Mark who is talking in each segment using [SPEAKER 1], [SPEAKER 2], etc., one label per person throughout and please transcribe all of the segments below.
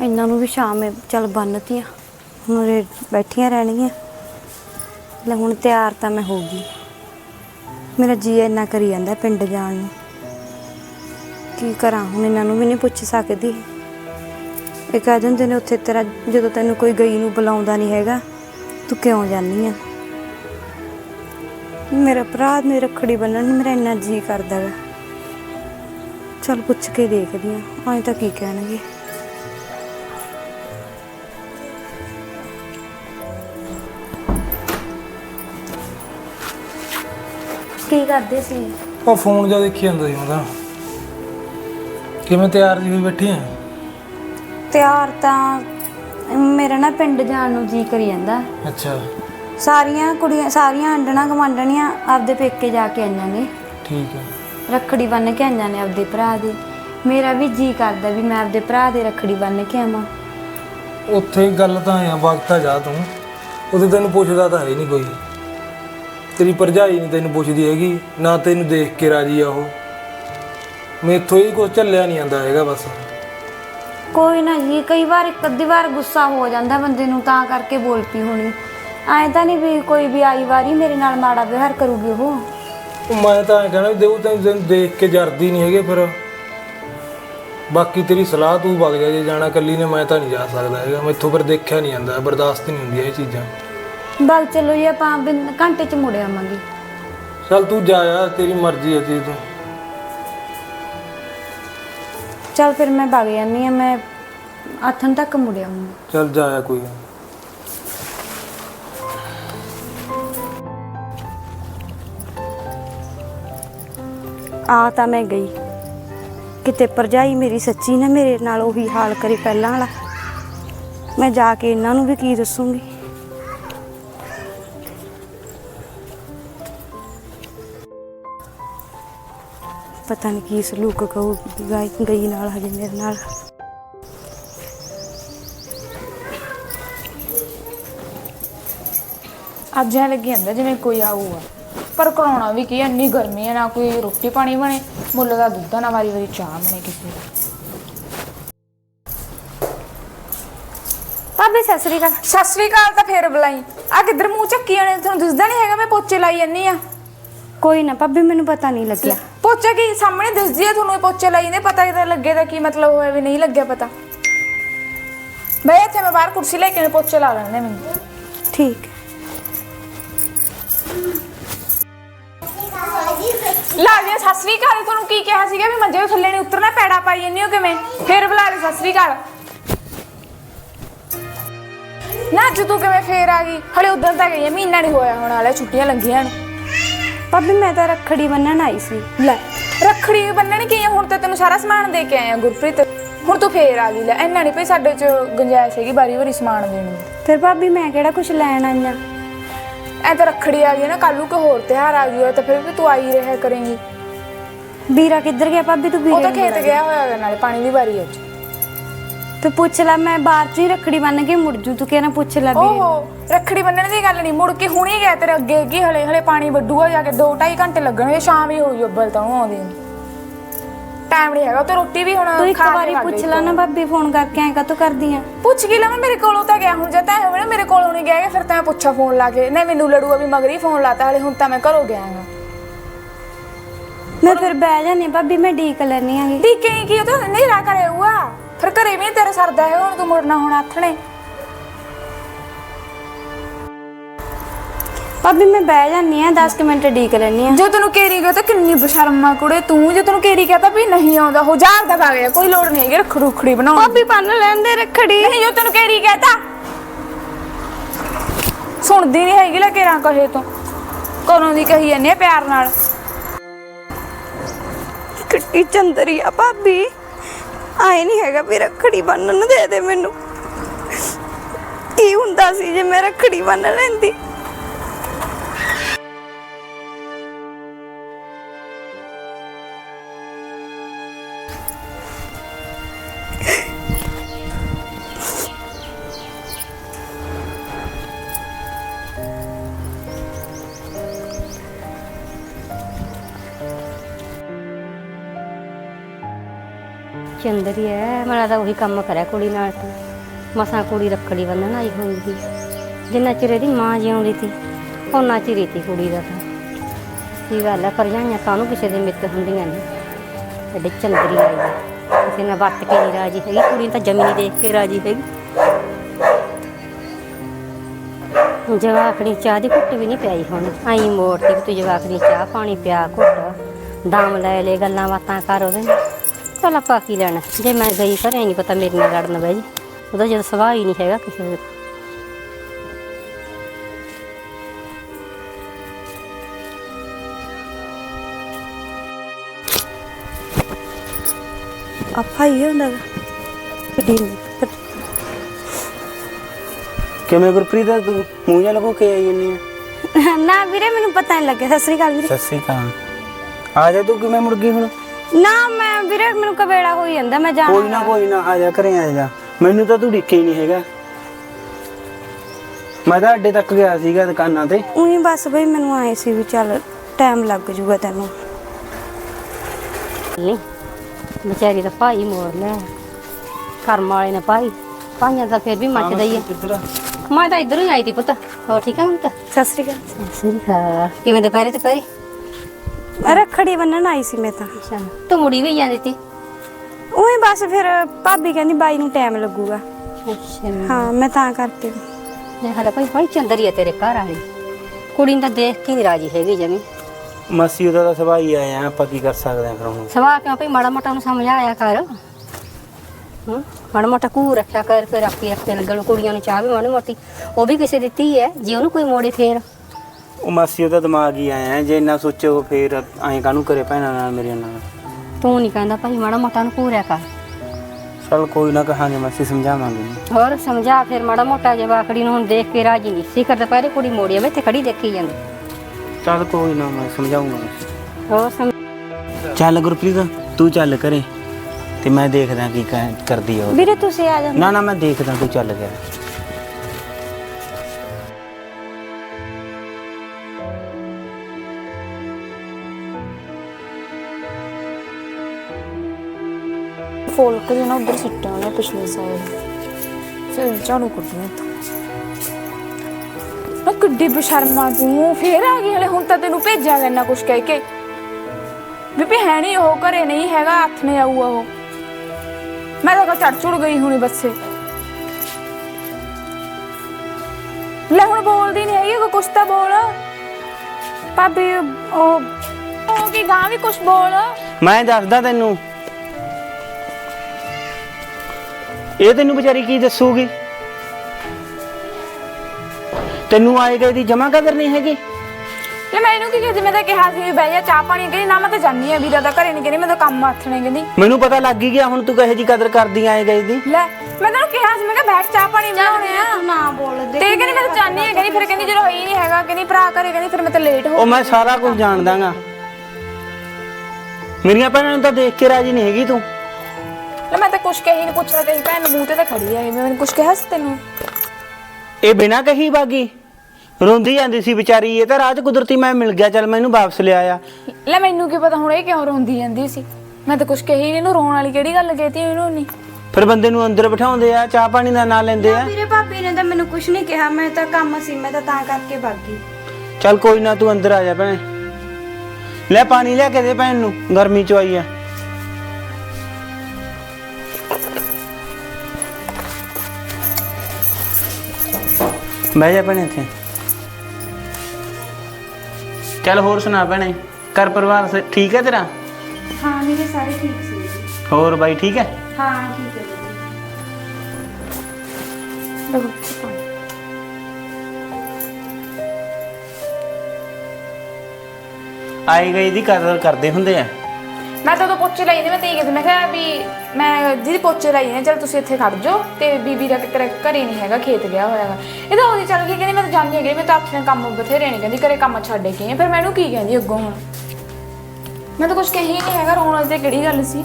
[SPEAKER 1] ਇਹਨਾਂ ਨੂੰ ਵੀ ਸ਼ਾਮ ਚੱਲ ਬੰਨਤੀਆਂ। ਹੁਣ ਇਹ ਬੈਠੀਆਂ ਰਹਿਣਗੀਆਂ। ਲੈ ਹੁਣ ਤਿਆਰ ਤਾਂ ਮੈਂ ਹੋ ਗਈ। ਮੇਰਾ ਜੀ ਇੰਨਾ ਕਰੀ ਜਾਂਦਾ ਪਿੰਡ ਜਾਣ ਨੂੰ। ਕੀ ਕਰਾਂ, ਹੁਣ ਇਹਨਾਂ ਨੂੰ ਵੀ ਨਹੀਂ ਪੁੱਛ ਸਕਦੀ। ਇਹ ਕਹਿ ਦਿੰਦੇ ਨੇ, ਉੱਥੇ ਤੇਰਾ ਜਦੋਂ ਤੈਨੂੰ ਕੋਈ ਗਈ ਨੂੰ ਬੁਲਾਉਂਦਾ ਨਹੀਂ ਹੈਗਾ, ਤੂੰ ਕਿਉਂ ਜਾਂਦੀ ਆ ਮੇਰਾ ਭਰਾ ਮੇਰੀ ਰੱਖੜੀ ਬੰਨਣ ਨੂੰ ਮੇਰਾ ਇੰਨਾ ਜੀ ਕਰਦਾ ਵਾ ਚਲ ਪੁੱਛ ਕੇ ਦੇਖਦੀ ਆ ਐਂ ਤਾਂ ਕੀ ਕਹਿਣਗੇ। ਕੀ ਕਰਦੇ ਸੀ?
[SPEAKER 2] ਉਹ ਫੋਨ ਜਿਹਾ ਦੇਖੀ ਜਾਂਦਾ ਸੀ ਉਹਦਾ। ਕਿਵੇਂ ਤਿਆਰ ਜੀ ਹੋਈ ਬੈਠੀ ਆ?
[SPEAKER 1] ਤਿਆਰ ਤਾਂ ਮੇਰਾ ਨਾ ਪਿੰਡ ਜਾਣ ਨੂੰ ਜੀ ਕਰੀ ਜਾਂਦਾ।
[SPEAKER 2] ਅੱਛਾ।
[SPEAKER 1] ਸਾਰੀਆਂ ਕੁੜੀਆਂ ਸਾਰੀਆਂ ਅੰਡਣਾ ਕਮਾਂਡਣੀਆਂ ਆਪਦੇ ਪੇਕੇ ਜਾ ਕੇ ਆਈਆਂ ਨੇ।
[SPEAKER 2] ਠੀਕ ਹੈ।
[SPEAKER 1] ਰੱਖੜੀ ਬੰਨ ਕੇ ਆਈਆਂ ਨੇ ਆਪਦੇ ਭਰਾ ਦੀ। ਮੇਰਾ ਵੀ ਜੀ ਕਰਦਾ ਵੀ ਮੈਂ ਆਪਦੇ ਭਰਾ ਦੇ ਰੱਖੜੀ ਬੰਨ ਕੇ ਆਵਾਂ।
[SPEAKER 2] ਉੱਥੇ ਗੱਲ ਤਾਂ ਆ ਵਕਤਾ ਜਾ ਤੂੰ। ਉਹਦੇ ਤੈਨੂੰ ਪੁੱਛਦਾ ਤਾਂ ਹੈ ਨਹੀਂ ਕੋਈ। ਤੇਰੀ ਭਰਜਾਈ ਨਹੀਂ ਤੈਨੂੰ ਪੁੱਛਦੀ ਹੈਗੀ ਨਾ ਤੈਨੂੰ ਦੇਖ ਕੇ ਰਾਜੀ ਆ ਉਹ। ਮੈਥੋਂ ਹੀ ਕੁਝ ਝੱਲਿਆ ਨਹੀਂ ਆਂਦਾ ਹੈਗਾ ਬਸ।
[SPEAKER 1] ਕੋਈ ਨਾ ਜੀ ਕਈ ਵਾਰ ਇੱਕ ਅੱਧੀ ਵਾਰ ਗੁੱਸਾ ਹੋ ਜਾਂਦਾ ਬੰਦੇ ਨੂੰ ਤਾਂ ਕਰਕੇ ਬੋਲ ਪਈ ਹੋਣੀ। ਐਂ ਤਾਂ ਨਹੀਂ ਵੀ ਕੋਈ ਵੀ ਆਈ ਵਾਰੀ ਮੇਰੇ ਨਾਲ ਮਾੜਾ ਵਿਵਹਾਰ ਕਰੂਗੀ ਉਹ।
[SPEAKER 2] ਉਹ ਮੈਂ ਤਾਂ ਐਂ ਕਹਿਣਾ ਦੇਉ ਤੈਨੂੰ ਦੇਖ ਕੇ ਜਰਦੀ ਨਹੀਂ ਹੈਗੇ ਫਿਰ। ਬਾਕੀ ਤੇਰੀ ਸਲਾਹ ਤੂੰ ਵਗ ਜਾ ਜੇ ਜਾਣਾ ਕੱਲੀ ਨੇ ਮੈਂ ਤਾਂ ਨਹੀਂ ਜਾ ਸਕਦਾ ਹੈਗਾ। ਮੈਥੋਂ ਫਿਰ ਦੇਖਿਆ ਨਹੀਂ ਜਾਂਦਾ ਬਰਦਾਸ਼ਤ ਨਹੀਂ ਹੁੰਦੀਆਂ ਇਹ ਚੀਜ਼ਾਂ।
[SPEAKER 1] ਬਲ ਚਲੋ ਜੀ ਆਪਾਂ ਬਿਨ- ਘੰਟੇ ਚ ਮੁੜ ਆਵਾਂਗੇ।
[SPEAKER 2] ਚੱਲ ਤੂੰ ਜਾ ਆ ਤੇਰੀ ਮਰਜ਼ੀ ਹੈ ਜੀ ਤੂੰ।
[SPEAKER 1] ਚੱਲ ਫਿਰ ਮੈਂ ਵਗ ਜਾਂਦੀ ਆ ਮੈਂ ਆਥਣ ਤੱਕ ਮੁੜ ਆਉਂਗੀ।
[SPEAKER 2] ਚੱਲ ਜਾ ਆ ਕੋਈ ਗੱਲ ਨੀ।
[SPEAKER 1] ਆ ਤਾਂ ਮੈਂ ਗਈ। ਕਿਤੇ ਪਰਜਾਈ ਮੇਰੀ ਸੱਚੀ ਨਾ ਮੇਰੇ ਨਾਲ ਉਹੀ ਹਾਲ ਕਰੇ ਪਹਿਲਾਂ ਵਾਲਾ। ਮੈਂ ਜਾ ਕੇ ਇਹਨਾਂ ਨੂੰ ਵੀ ਕੀ ਦੱਸੂਗੀ। ਪਤਾ ਨਹੀਂ ਕੀ ਸਲੂਕ ਕਹੂ ਗਈ ਗਈ ਨਾਲ ਹਜੇ ਮੇਰੇ ਨਾਲ।
[SPEAKER 3] ਅੱਜ ਐ ਲੱਗੀ ਜਾਂਦਾ ਜਿਵੇਂ ਕੋਈ ਆਊਗਾ ਪਰ ਕਰਾਉਣਾ ਵੀ ਕੀ ਐ, ਇੰਨੀ ਗਰਮੀ ਹੈ ਨਾ ਕੋਈ ਰੋਟੀ ਪਾਣੀ ਬਣੇ ਮੁੱਲ ਦਾ ਦੁੱਧ ਨਾ ਵਾਰੀ ਵਾਰੀ ਚਾਹ ਬਣੇ ਕਿਸੇ ਦਾ।
[SPEAKER 1] ਭਾਬੀ ਸਤਿ ਸ੍ਰੀ ਅਕਾਲ।
[SPEAKER 3] ਸਤਿ ਸ੍ਰੀ ਅਕਾਲ ਤਾਂ ਫੇਰ ਬੁਲਾਈ। ਆ ਕਿੱਧਰ ਮੂੰਹ ਚੱਕੀ ਜਾਣੇ? ਤੁਹਾਨੂੰ ਦਿਸਦਾ ਨਹੀਂ ਹੈਗਾ ਮੈਂ ਪੋਚੇ ਲਾਈ ਜੰਨੀ ਆ।
[SPEAKER 1] ਕੋਈ ਨਾ ਭਾਬੀ ਮੈਨੂੰ ਪਤਾ ਨਹੀਂ ਲੱਗਿਆ।
[SPEAKER 3] ਪੋਚੇ ਕੀ ਸਾਹਮਣੇ ਦਿਸਦੀ ਆ ਤੁਹਾਨੂੰ ਇਹ ਪੋਚੇ ਲਾਈ ਨੇ ਪਤਾ ਕਿਤੇ ਲੱਗੇ ਦਾ ਕੀ ਮਤਲਬ ਹੋਇਆ ਵੀ ਨਹੀਂ ਲੱਗਿਆ ਪਤਾ। ਬਈ ਇੱਥੇ ਮੈਂ ਬਾਹਰ ਕੁਰਸੀ ਲੈ ਕੇ ਪੋਚੇ ਲਾ ਲੈਣੇ ਮੈਨੂੰ।
[SPEAKER 1] ਠੀਕ। ਹੈ।
[SPEAKER 3] ਲਾ ਲਿਆ ਸਤਿ ਸ੍ਰੀ ਅਕਾਲ। ਤੁਹਾਨੂੰ ਕੀ ਕਿਹਾ ਸੀਗਾ ਵੀ ਮੰਜੇ ਤੋਂ ਥੱਲੇ ਨਹੀਂ ਉਤਰਨਾ ਪੈੜਾ ਪਾਈ ਜੰਨੀ ਹੋ ਕਿਵੇਂ? ਫੇਰ ਬੁਲਾ ਲਈ ਸਤਿ ਸ੍ਰੀ ਅਕਾਲ। ਨਾ ਅੱਜ ਤੂੰ ਕਿਵੇਂ ਫੇਰ ਆ ਗਈ? ਹਲੇ ਉਦੋਂ ਤਾਂ ਗਈ ਆ, ਮਹੀਨਾ ਨਹੀਂ ਹੋਇਆ ਹੁਣ ਹਾਲੇ ਛੁੱਟੀਆਂ ਲੰਘੀਆਂ ਨੇ।
[SPEAKER 1] ਭਾਬੀ ਮੈਂ ਤਾਂ ਰੱਖੜੀ ਬੰਨਣ ਆਈ ਸੀ।
[SPEAKER 3] ਲੈ। ਰੱਖੜੀ ਬੰਨਣ ਗਈ ਆ? ਹੁਣ ਤਾਂ ਤੈਨੂੰ ਸਾਰਾ ਸਮਾਨ ਦੇ ਕੇ ਆਇਆ ਗੁਰਪ੍ਰੀਤ। ਹੁਣ ਤੂੰ ਫੇਰ ਆ ਗਈ ਲੈ। ਇੰਨਾ ਨਹੀਂ ਪਈ ਸਾਡੇ ਚ ਗੁੰਜਾਇਸ਼ ਹੈਗੀ ਬਾਰੀ ਵਾਰੀ ਸਮਾਨ ਦੇਣ ਦੀ।
[SPEAKER 1] ਫਿਰ ਭਾਬੀ ਮੈਂ ਕਿਹੜਾ ਕੁਝ ਲੈਣ ਆਈਆਂ
[SPEAKER 3] ਐ ਤਾਂ ਰੱਖੜੀ ਆ ਗਈ ਨਾ ਕੱਲੂ ਕੋਈ ਹੋਰ ਤਿਉਹਾਰ ਆ ਗਿਆ ਤਾਂ ਫਿਰ ਵੀ ਤੂੰ ਆਈ ਰਿਹਾ ਕਰੇਂਗੀ।
[SPEAKER 1] ਵੀਰਾ ਕਿੱਧਰ ਗਿਆ ਭਾਬੀ? ਤੂੰ ਵੀਰੇ
[SPEAKER 3] ਉਹ ਤਾਂ
[SPEAKER 1] ਨੂੰ
[SPEAKER 3] ਖੇਤ
[SPEAKER 1] ਬੁਲਾ
[SPEAKER 3] ਗਿਆ ਹੋਇਆ ਨਾਲੇ ਪਾਣੀ ਦੀ ਵਾਰੀ ਅੱਜ।
[SPEAKER 1] ਤੂੰ ਪੁੱਛ ਲੈ ਮੈਂ ਬਾਹਰ ਚ ਹੀ ਰੱਖੜੀ ਬੰਨ ਕੇ ਮੁੜ ਜੂ। ਤੂੰ ਕਹਿਣਾ ਪੁੱਛ ਲੈ ਵੀਰੇ ਨੂੰ।
[SPEAKER 3] ਓਹੋ ਰੱਖੜੀ ਬੰਨਣ ਦੀ ਗੱਲ ਨਹੀਂ ਮੁੜ ਕੇ ਹੁਣੀ ਗਿਆ ਤੇਰੇ ਅੱਗੇ ਅੱਗੇ ਹਲੇ ਹਲੇ ਪਾਣੀ ਵੱਡੂਗਾ ਜਾ ਕੇ 2.5 ਘੰਟੇ ਲੱਗਣਗੇ ਸ਼ਾਮ ਹੀ ਹੋਈ ਅੱਬਲ ਤਾਂ ਉਹ ਆਉਂਦੀ ਟਾਈਮ ਨਹੀਂ ਹੈਗਾ ਤੇ ਰੋਟੀ ਵੀ ਹੁਣ
[SPEAKER 1] ਤੂੰ ਇੱਕ
[SPEAKER 3] ਖਾ ਕੇ
[SPEAKER 1] ਵਾਰੀ ਪੁੱਛ ਲੈ ਨਾ ਭਾਬੀ ਫੋਨ ਕਰਕੇ ਐਂ ਕਾਤੋਂ ਕਰਦੀ ਆ?
[SPEAKER 3] ਪੁੱਛ ਕੀ ਲਵਾਂ ਮੇਰੇ ਕੋਲੋਂ ਤਾਂ ਗਿਆ ਹੁਣ ਜੇ ਤਾਂ ਹੋਵੇ ਨਾ ਮੇਰੇ ਕੋਲੋਂ ਨਹੀਂ ਗਿਆ ਫਿਰ ਤਾਂ ਪੁੱਛਾ ਫੋਨ ਲਾ ਕੇ। ਨਹੀਂ ਮੈਨੂੰ ਲੜੂਆ ਵੀ ਮਗਰੀ ਫੋਨ ਲਾਤਾ ਹਲੇ ਹੁਣ ਤਾਂ ਮੈਂ ਘਰੋਂ ਗਿਆ ਹਾਂ
[SPEAKER 1] ਮੈਂ ਫਿਰ ਬਹਿ ਜਾਨੀ ਭਾਬੀ ਮੈਂ ਢੀਕ ਲੈਣੀ ਆਂਗੀ
[SPEAKER 3] ਦੀ ਕੀ ਕੀ ਉਹ ਤਾਂ ਨੇਰਾ ਕਰੇ ਹੁਆ ਫਿਰ ਘਰੇ ਵੀ ਨੀ ਤੇਰੇ ਸਰਦਾ ਹੈ ਹੁਣ ਤੂੰ ਮੁੜਨਾ ਹੁਣ ਆਥਣੇ।
[SPEAKER 1] ਭਾਬੀ ਮੈਂ ਬਹਿ ਜਾਨੀ ਆ 10 ਮਿੰਟ ਢੀਕ ਲੈਣੀ ਆ
[SPEAKER 3] ਜੇ ਤੈਨੂੰ ਕੇਰੀ ਗਿਆ ਤਾਂ ਕਿੰਨੀ ਬਸ਼ਰਮਾ ਕੁੜੇ ਤੂੰ ਜੇ ਤੈਨੂੰ ਕੇਰੀ ਕਹਤਾ ਵੀ ਨਹੀਂ ਆਉਂਦਾ ਹੋ ਜਾਰ ਦਾ ਗਿਆ ਕੋਈ ਲੋੜ ਨਹੀਂ ਹੈਗੀ ਰੱਖ ਰੁਖੜੀ ਬਣਾਉਣ।
[SPEAKER 1] ਭਾਬੀ ਬੰਨ ਲੈਂਦੇ ਰੱਖੜੀ।
[SPEAKER 3] ਨਹੀਂ ਜੋ ਤੈਨੂੰ ਕੇਰੀ ਕਹਤਾ ਸੁਣਦੀ ਨਹੀਂ ਹੈਗੀ ਲੈ ਕੇਰਾਂ ਕਹੇ ਤੋਂ। ਕੋਲੋਂ ਦੀ ਕਹੀ ਜਾਂਦੇ ਪਿਆਰ ਨਾਲ।
[SPEAKER 1] ਕਿੱਟੀ ਚੰਦਰੀ ਆ ਭਾਬੀ। ਆਏ ਨਹੀਂ ਹੈਗਾ ਵੀ ਰੱਖੜੀ ਬੰਨਣ ਦੇ ਦੇ ਮੈਨੂੰ। ਕੀ ਹੁੰਦਾ ਸੀ ਜੇ ਮੈਂ ਰੱਖੜੀ ਬੰਨ ਲੈਂਦੀ?
[SPEAKER 4] ਚੰਦਰੀ ਐ ਮੇਰਾ ਤਾਂ ਉਹੀ ਕੰਮ ਕਰਿਆ ਕੁੜੀ ਨਾਲ। ਤਾਂ ਮਸਾਂ ਕੁੜੀ ਰੱਖੜੀ ਬੰਨਣ ਆਈ ਹੋਈ ਜਿੰਨਾ ਚਿਰ ਇਹਦੀ ਮਾਂ ਜਿਉਂਦੀ ਸੀ ਉਹਨਾਂ ਚਿਰ ਹੀ ਸੀ ਕੁੜੀ ਦਾ ਤਾਂ। ਕੀ ਗੱਲ ਹੈ ਪਰਜਾਈਆਂ ਕਾਹਨੂੰ ਕਿਸੇ ਦੇ ਮਿੱਤ ਹੁੰਦੀਆਂ ਨੇ? ਐਡੇ ਚੰਦਰੀ ਆਈ ਹੈ ਕਿਸੇ ਨਾਲ ਵਰਤ ਕੇ ਨਹੀਂ ਰਾਜੀ ਹੈਗੀ। ਕੁੜੀ ਨੂੰ ਤਾਂ ਜਮੀ ਨਹੀਂ ਦੇਖ ਕੇ ਰਾਜੀ ਹੈਗੀ। ਜਵਾਕੜੀ ਚਾਹ ਦੀ ਘੁੱਟ ਵੀ ਨਹੀਂ ਪਿਆਈ ਹੁਣ। ਆਈ ਮੋੜਤੀ ਵੀ ਤੂੰ ਜਵਾਕੜੀ ਚਾਹ ਪਾਣੀ ਪਿਆ ਘੁੱਟ। ਦਾਮ ਲੈ ਲੈ, ਗੱਲਾਂ ਬਾਤਾਂ ਕਰ ਉਹਦੇ ਨਾਲ। ਚੱਲ ਆਪਾਂ ਕੀ ਲੈਣਾ? ਜੇ ਮੈਂ ਗਈ ਘਰੇ ਨਹੀਂ ਪਤਾ ਮੇਰੇ ਨਾਲ ਲੜਨ ਬਹਿ ਜੀ। ਉਹਦਾ ਜਦ ਸੁਭਾਅ ਹੀ ਨਹੀਂ ਹੈਗਾ ਕਿਸੇ ਦਾ।
[SPEAKER 1] ਆ ਭਾਈ ਹੁੰਦਾ ਨੂੰ।
[SPEAKER 5] ਕਿਵੇਂ ਗੁਰਪ੍ਰੀਤ? ਤੂੰ ਮੂੰਹ ਜਿਹਾ ਲਗੋ ਕੇ ਆਈ ਜੰਨੀ ਆ।
[SPEAKER 1] ਨਾ ਵੀਰੇ ਮੈਨੂੰ ਪਤਾ ਨਹੀਂ ਲੱਗਿਆ। ਸਤਿ ਸ੍ਰੀ ਅਕਾਲ ਵੀਰੇ।
[SPEAKER 5] ਸਤਿ ਸ੍ਰੀ ਅਕਾਲ। ਆ ਜਾ ਤੂੰ ਕਿਵੇਂ ਮੁੜ ਗਈ ਹੁਣ?
[SPEAKER 1] ਨਾ ਮੈਂ ਵੀਰੇ ਮੈਨੂੰ ਕਵੇੜਾ ਹੋਈ ਜਾਂਦਾ ਮੈਂ
[SPEAKER 5] ਕੋਈ
[SPEAKER 1] ਜਾਣਾ
[SPEAKER 5] ਨਾ ਕੋਈ ਨਾ ਆ ਜਾ ਘਰੇ ਆ ਜਾ। ਮੈਨੂੰ ਤਾਂ ਤੂੰ ਡਿੱਕੇ ਹੀ ਨਹੀਂ ਹੈਗਾ। ਮੈਂ ਤਾਂ ਅੱਡੇ ਤੱਕ ਗਿਆ ਸੀਗਾ ਦੁਕਾਨਾਂ ਤੇ।
[SPEAKER 1] ਉਹੀ ਬਸ ਬਈ ਮੈਨੂੰ ਆਏ ਸੀ ਵੀ ਚੱਲ ਟਾਈਮ ਲੱਗ ਜੂਗਾ ਤੈਨੂੰ।
[SPEAKER 4] ਨਹੀਂ ਵਿਚਾਰੀ ਦਾ ਭਾਈ ਮੋੜ ਲਿਆ। ਕਰਮ ਵਾਲੇ ਨੇ ਭਾਈ। ਭਾਈਆਂ ਦਾ ਫਿਰ ਵੀ ਮੱਚਦਾ ਹੀ ਮੈਂ ਤਾਂ ਇੱਧਰੋਂ ਹੀ ਆਈ ਤੀ ਪੁੱਤ। ਹੋਰ ਠੀਕ ਹੈ ਹੁਣ ਤਾਂ?
[SPEAKER 1] ਸਤਿ ਸ੍ਰੀ ਅਕਾਲ।
[SPEAKER 4] ਖਾ ਕਿਵੇਂ ਦੁਪਹਿਰੇ ਦੁਪਹਿਰੇ?
[SPEAKER 1] ਰੱਖੜੀ ਬੰਨਣ ਆਈ ਸੀ ਮੈਂ ਤਾਂ।
[SPEAKER 4] ਅੱਛਾ ਤੂੰ ਮੁੜੀ ਵੀ ਜਾਂਦੀ ਤੀ
[SPEAKER 1] ਉਹੀ ਬਸ ਫਿਰ ਭਾਬੀ ਕਹਿੰਦੀ ਬਾਈ ਨੂੰ ਟਾਈਮ ਲੱਗੂਗਾ।
[SPEAKER 4] ਅੱਛਾ।
[SPEAKER 1] ਹਾਂ ਮੈਂ ਤਾਂ ਕਰਕੇ।
[SPEAKER 4] ਨੇ ਹਾਲੇ ਭਾਈ ਭਾਈ ਚੰਦਰੀ ਹੈ ਤੇਰੇ ਘਰ ਵਾਲੀ। ਕੁੜੀ ਨੂੰ ਤਾਂ ਦੇਖ ਕੇ ਨਹੀਂ ਰਾਜੀ ਹੈਗੀ ਜਮੀ।
[SPEAKER 5] ਮਾਸੀ ਉਹਦਾ ਤਾਂ ਸੁਭਾਅ ਹੀ ਆਇਆ ਆਪਾਂ ਕੀ ਕਰ ਸਕਦੇ ਆ ਫਿਰ ਹੁਣ?
[SPEAKER 4] ਸਵਾ ਕਿਉਂ ਭਈ? ਮਾੜਾ ਮੋਟਾ ਨੂੰ ਸਮਝਾਇਆ ਕਰ। ਹੂੰ ਮਾੜਾ ਮੋਟਾ ਕੂ ਰੱਖਿਆ ਕਰ ਫਿਰ ਆਪੀ ਰੱਖੇ ਲੱਗਣ ਕੁੜੀਆਂ ਨੂੰ ਚਾਹ ਵੀ ਮਾੜੀ ਮੋਟੀ ਉਹ ਵੀ ਕਿਸੇ ਦਿੱਤੀ ਹੈ। ਜੇ ਉਹਨੂੰ ਕੋਈ ਮੋੜੇ ਫੇਰ।
[SPEAKER 5] ਉਹ ਮਾਸੀ ਉਹਦਾ ਦਿਮਾਗ ਹੀ ਆਇਆ ਜੇ ਇੰਨਾ ਸੋਚੋ ਫੇਰ ਐਂ ਕਾਹਨੂੰ ਕਰੇ ਭੈਣਾਂ ਨਾਲ ਮੇਰੇ ਨਾਲ?
[SPEAKER 4] ਤੂੰ ਨਹੀਂ ਕਹਿੰਦਾ ਭਾਈ ਮਾੜਾ ਮੋਟਾ ਨੂੰ ਕੂਰਿਆ ਕਰ।
[SPEAKER 5] ਚਲ ਕੋਈ ਨਾ ਕਹਾਂਗੇ ਮਾਸੀ ਸਮਝਾਵਾਂਗੇ।
[SPEAKER 4] ਹੋਰ ਸਮਝਾ ਫਿਰ ਮਾੜਾ ਮੋਟਾ ਜੇ ਵਾਕੜੀ ਨੂੰ ਹੁਣ ਦੇਖ ਕੇ ਰਾਜੀ ਨਹੀਂ ਸਿਖਰ ਦੁਪਹਿਰੇ ਕੁੜੀ ਮੋੜੀ ਆ ਇੱਥੇ ਖੜੀ ਦੇਖੀ ਜਾਂਦੀ।
[SPEAKER 5] ਚਲ ਕੋਈ ਨਾ ਮੈਂ ਸਮਝਾਉਂਗਾ।
[SPEAKER 4] ਹੋਰ ਸਮ
[SPEAKER 5] ਚੱਲ ਗੁਰਪ੍ਰੀਤ ਤੂੰ ਚੱਲ ਕਰੇ ਤੇ ਮੈਂ ਦੇਖਦਾ ਕੀ ਕਹਿ- ਕਰਦੀ ਆ ਉਹ।
[SPEAKER 1] ਵੀਰੇ ਤੁਸੀਂ ਆ ਜਾਂਦੇ
[SPEAKER 5] ਨਾ ਨਾ ਮੈਂ ਦੇਖਦਾ ਤੂੰ ਚੱਲ ਗਿਆ
[SPEAKER 3] ਫੋਲ ਕੇ ਨਾ ਉਧਰ ਸਿੱਟਾਂ ਨੇ ਪਿਛਲੇ ਸਾਈਡ ਫਿਰ ਝਾੜੂ ਕੱਢਣਾ ਤੂੰ ਨਾ ਕਿੱਡੀ ਬਸ਼ਰਮਾ ਤੂੰ। ਫੇਰ ਆ ਗਈ, ਹਲੇ ਹੁਣ ਤਾਂ ਤੈਨੂੰ ਭੇਜਿਆ ਇੰਨਾ ਕੁਛ ਕਹਿ ਕੇ। ਬੀਬੀ ਹੈ ਨਹੀਂ ਉਹ, ਘਰੇ ਨਹੀਂ ਹੈਗਾ, ਹੱਥ ਨੇ ਆਊਗਾ ਉਹ। ਮੈਂ ਤਾਂ ਚੜ ਚੁੜ ਗਈ ਹੁਣੀ ਬੱਸੇ। ਲੈ ਹੁਣ ਬੋਲਦੀ ਨਹੀਂ ਹੈਗੀ ਕੁਛ ਤਾਂ ਬੋਲ। ਭਾਬੀ, ਉਹ ਉਹ ਕੀ ਗਾਂ ਵੀ ਕੁਛ ਬੋਲ?
[SPEAKER 5] ਮੈਂ ਦੱਸਦਾ ਤੈਨੂੰ। ਇਹ ਤੈਨੂੰ ਵਿਚਾਰੀ ਕੀ ਦੱਸੂਗੀ? ਤੈਨੂੰ ਆਏ ਗਏ ਦੀ ਜਮਾ ਕਦਰ ਨਹੀਂ ਹੈਗੀ?
[SPEAKER 3] ਲੈ ਮੈਂ ਇਹਨੂੰ ਕੀ ਕਿਹਾ ਜਿਵੇਂ ਤਾਂ ਕਿਹਾ ਸੀ ਵੀ ਬਹਿ ਜਾ ਚਾਹ ਪਾਣੀ ਕਹਿੰਦੀ ਨਾ ਮੈਂ ਤਾਂ ਜਾਨੀ ਆ ਵੀਰਾ ਦਾ ਘਰੇ ਨਹੀਂ ਕਹਿੰਦੀ ਮੈਂ ਤਾਂ ਕੰਮ ਨੇ ਕਹਿੰਦੀ।
[SPEAKER 5] ਮੈਨੂੰ ਪਤਾ ਲੱਗ ਹੀ ਗਿਆ ਹੁਣ ਤੂੰ ਕਹੇ ਜੀ ਕਦਰ ਕਰਦੀ ਆਏ ਗਏ ਦੀ?
[SPEAKER 3] ਲੈ ਮੈਂ ਤੈਨੂੰ ਕਿਹਾ ਸੀ ਮੈਂ ਕਿਹਾ ਬੈਠ ਚਾਹ ਪਾਣੀ ਬਣਾਉਣੇ ਆ
[SPEAKER 1] ਨਾ ਬੋਲ
[SPEAKER 3] ਤੇ ਇਹ ਕਹਿੰਦੀ ਮੈਂ ਤਾਂ ਜਾਨੀ ਆ ਕਹਿੰਦੀ ਫਿਰ ਕਹਿੰਦੀ ਜਦੋਂ ਹੋਈ ਨਹੀਂ ਹੈਗਾ ਕਹਿੰਦੀ ਭਰਾ ਘਰੇ ਕਹਿੰਦੀ ਫਿਰ ਮੈਂ ਤਾਂ ਲੇਟ ਹੋ
[SPEAKER 5] ਉਹ ਮੈਂ ਸਾਰਾ ਕੁਝ ਜਾਣਦਾਗਾ ਮੇਰੀਆਂ ਭੈਣਾਂ ਨੂੰ ਤਾਂ ਦੇਖ ਕੇ ਰਾਜੀ ਨਹੀਂ ਹੈਗੀ ਤੂੰ।
[SPEAKER 3] ਲੈ ਮੈਂ ਤਾਂ ਕੁਛ ਕਹੀ ਨਹੀਂ ਪੁੱਛਿਆ ਤੇਰੀ ਭੈਣ ਮੂੰਹ ਤੇ ਤਾਂ ਖੜੀ ਆ ਮੈਂ ਮੈਨੂੰ ਕੁਛ ਕਿਹਾ ਸੀ ਤੈਨੂੰ?
[SPEAKER 5] ਇਹ ਬਿਨਾਂ ਕਹੀ ਬਾਗੀ। ਰੋਂਦੀ ਜਾਂਦੀ ਸੀ ਵਿਚਾਰੀ ਇਹ ਤਾਂ ਰਾਜ ਕੁਦਰਤੀ ਮੈਂ ਮਿਲ ਗਿਆ ਚੱਲ ਮੈਨੂੰ ਵਾਪਸ ਲਿਆਇਆ
[SPEAKER 3] ਲੈ ਮੈਨੂੰ ਕੀ ਪਤਾ ਹੁਣ ਇਹ ਕਿਉਂ ਰੋਂਦੀ ਜਾਂਦੀ ਸੀ? ਮੈਂ ਤਾਂ ਕੁਛ ਕਹੀ ਨਹੀਂ ਇਹਨੂੰ ਰੋਣ ਵਾਲੀ ਕਿਹੜੀ ਗੱਲ ਕਹਤੀ ਇਹਨੂੰ ਨਹੀਂ
[SPEAKER 5] ਫਿਰ ਬੰਦੇ ਨੂੰ ਅੰਦਰ ਬਿਠਾਉਂਦੇ ਆ ਚਾਹ ਪਾਣੀ ਦਾ ਨਾਂ ਲੈਂਦੇ ਆ।
[SPEAKER 1] ਵੀਰੇ ਭਾਬੀ ਨੇ ਤਾਂ ਮੈਨੂੰ ਕੁਝ ਨਹੀਂ ਕਿਹਾ ਮੈਂ ਤਾਂ ਕੰਮ ਸੀ ਮੈਂ ਤਾਂ ਤਾਂ ਕਰਕੇ ਭੱਗ
[SPEAKER 5] ਚੱਲ ਕੋਈ ਨਾ ਤੂੰ ਅੰਦਰ ਆ ਜਾ ਭੈਣੇ। ਲੈ ਪਾਣੀ ਲੈ ਕੇ ਦੇ ਭੈਣ ਨੂੰ ਗਰਮੀ ਚ ਆਈ ਆ। ਬਹਿ ਜਾ ਭੈਣੇ ਇੱਥੇ। ਚੱਲ ਹੋਰ ਸੁਣਾ ਭੈਣੇ ਘਰ ਪਰਿਵਾਰ ਸ- ਠੀਕ ਹੈ ਤੇਰਾ?
[SPEAKER 1] ਹਾਂ ਵੀਰੇ ਸਾਰੇ ਠੀਕ ਸੀ।
[SPEAKER 5] ਹੋਰ ਬਾਈ ਠੀਕ ਹੈ?
[SPEAKER 1] ਹਾਂ ਠੀਕ ਹੈ
[SPEAKER 5] ਆਈ ਗਈ ਦੀ ਕਦਰ ਕਰਦੇ ਹੁੰਦੇ ਆ।
[SPEAKER 3] ਮੈਂ ਤਾਂ ਉਦੋਂ ਪੋਚੇ ਲਾਈ ਨੇ ਮੈਂ ਤੇ ਕਿਹਾ ਮੈਂ ਕਿਹਾ ਵੀ ਮੈਂ ਜਿਹਦੀ ਪੋਚੇ ਲਾਈ ਨੇ ਚਲ ਤੁਸੀਂ ਇੱਥੇ ਖੜ ਜਾਓ ਤੇ ਬੀਬੀ ਦਾ ਕਿਤੇ ਘਰੇ ਨਹੀਂ ਹੈਗਾ ਖੇਤ ਗਿਆ ਹੋਇਆ ਹੈਗਾ ਇਹ ਤਾਂ ਉਹਦੀ ਚੱਲ ਗਈ ਕਹਿੰਦੀ ਮੈਂ ਤਾਂ ਜਾਂਦੀ ਹੈਗੀ ਮੈਂ ਤਾਂ ਆਪਣੇ ਕੰਮ ਬਥੇਰੇ ਨਹੀਂ ਕਹਿੰਦੀ ਘਰੇ ਕੰਮ ਛੱਡ ਕੇ। ਫਿਰ ਮੈਨੂੰ ਕੀ ਕਹਿੰਦੀ ਅੱਗੋਂ? ਹੁਣ ਮੈਂ ਤਾਂ ਕੁਝ ਕਹੀ ਨਹੀਂ ਹੈਗਾ ਰੋਣ ਵਾਲੀ ਤੇ ਕਿਹੜੀ ਗੱਲ ਸੀ?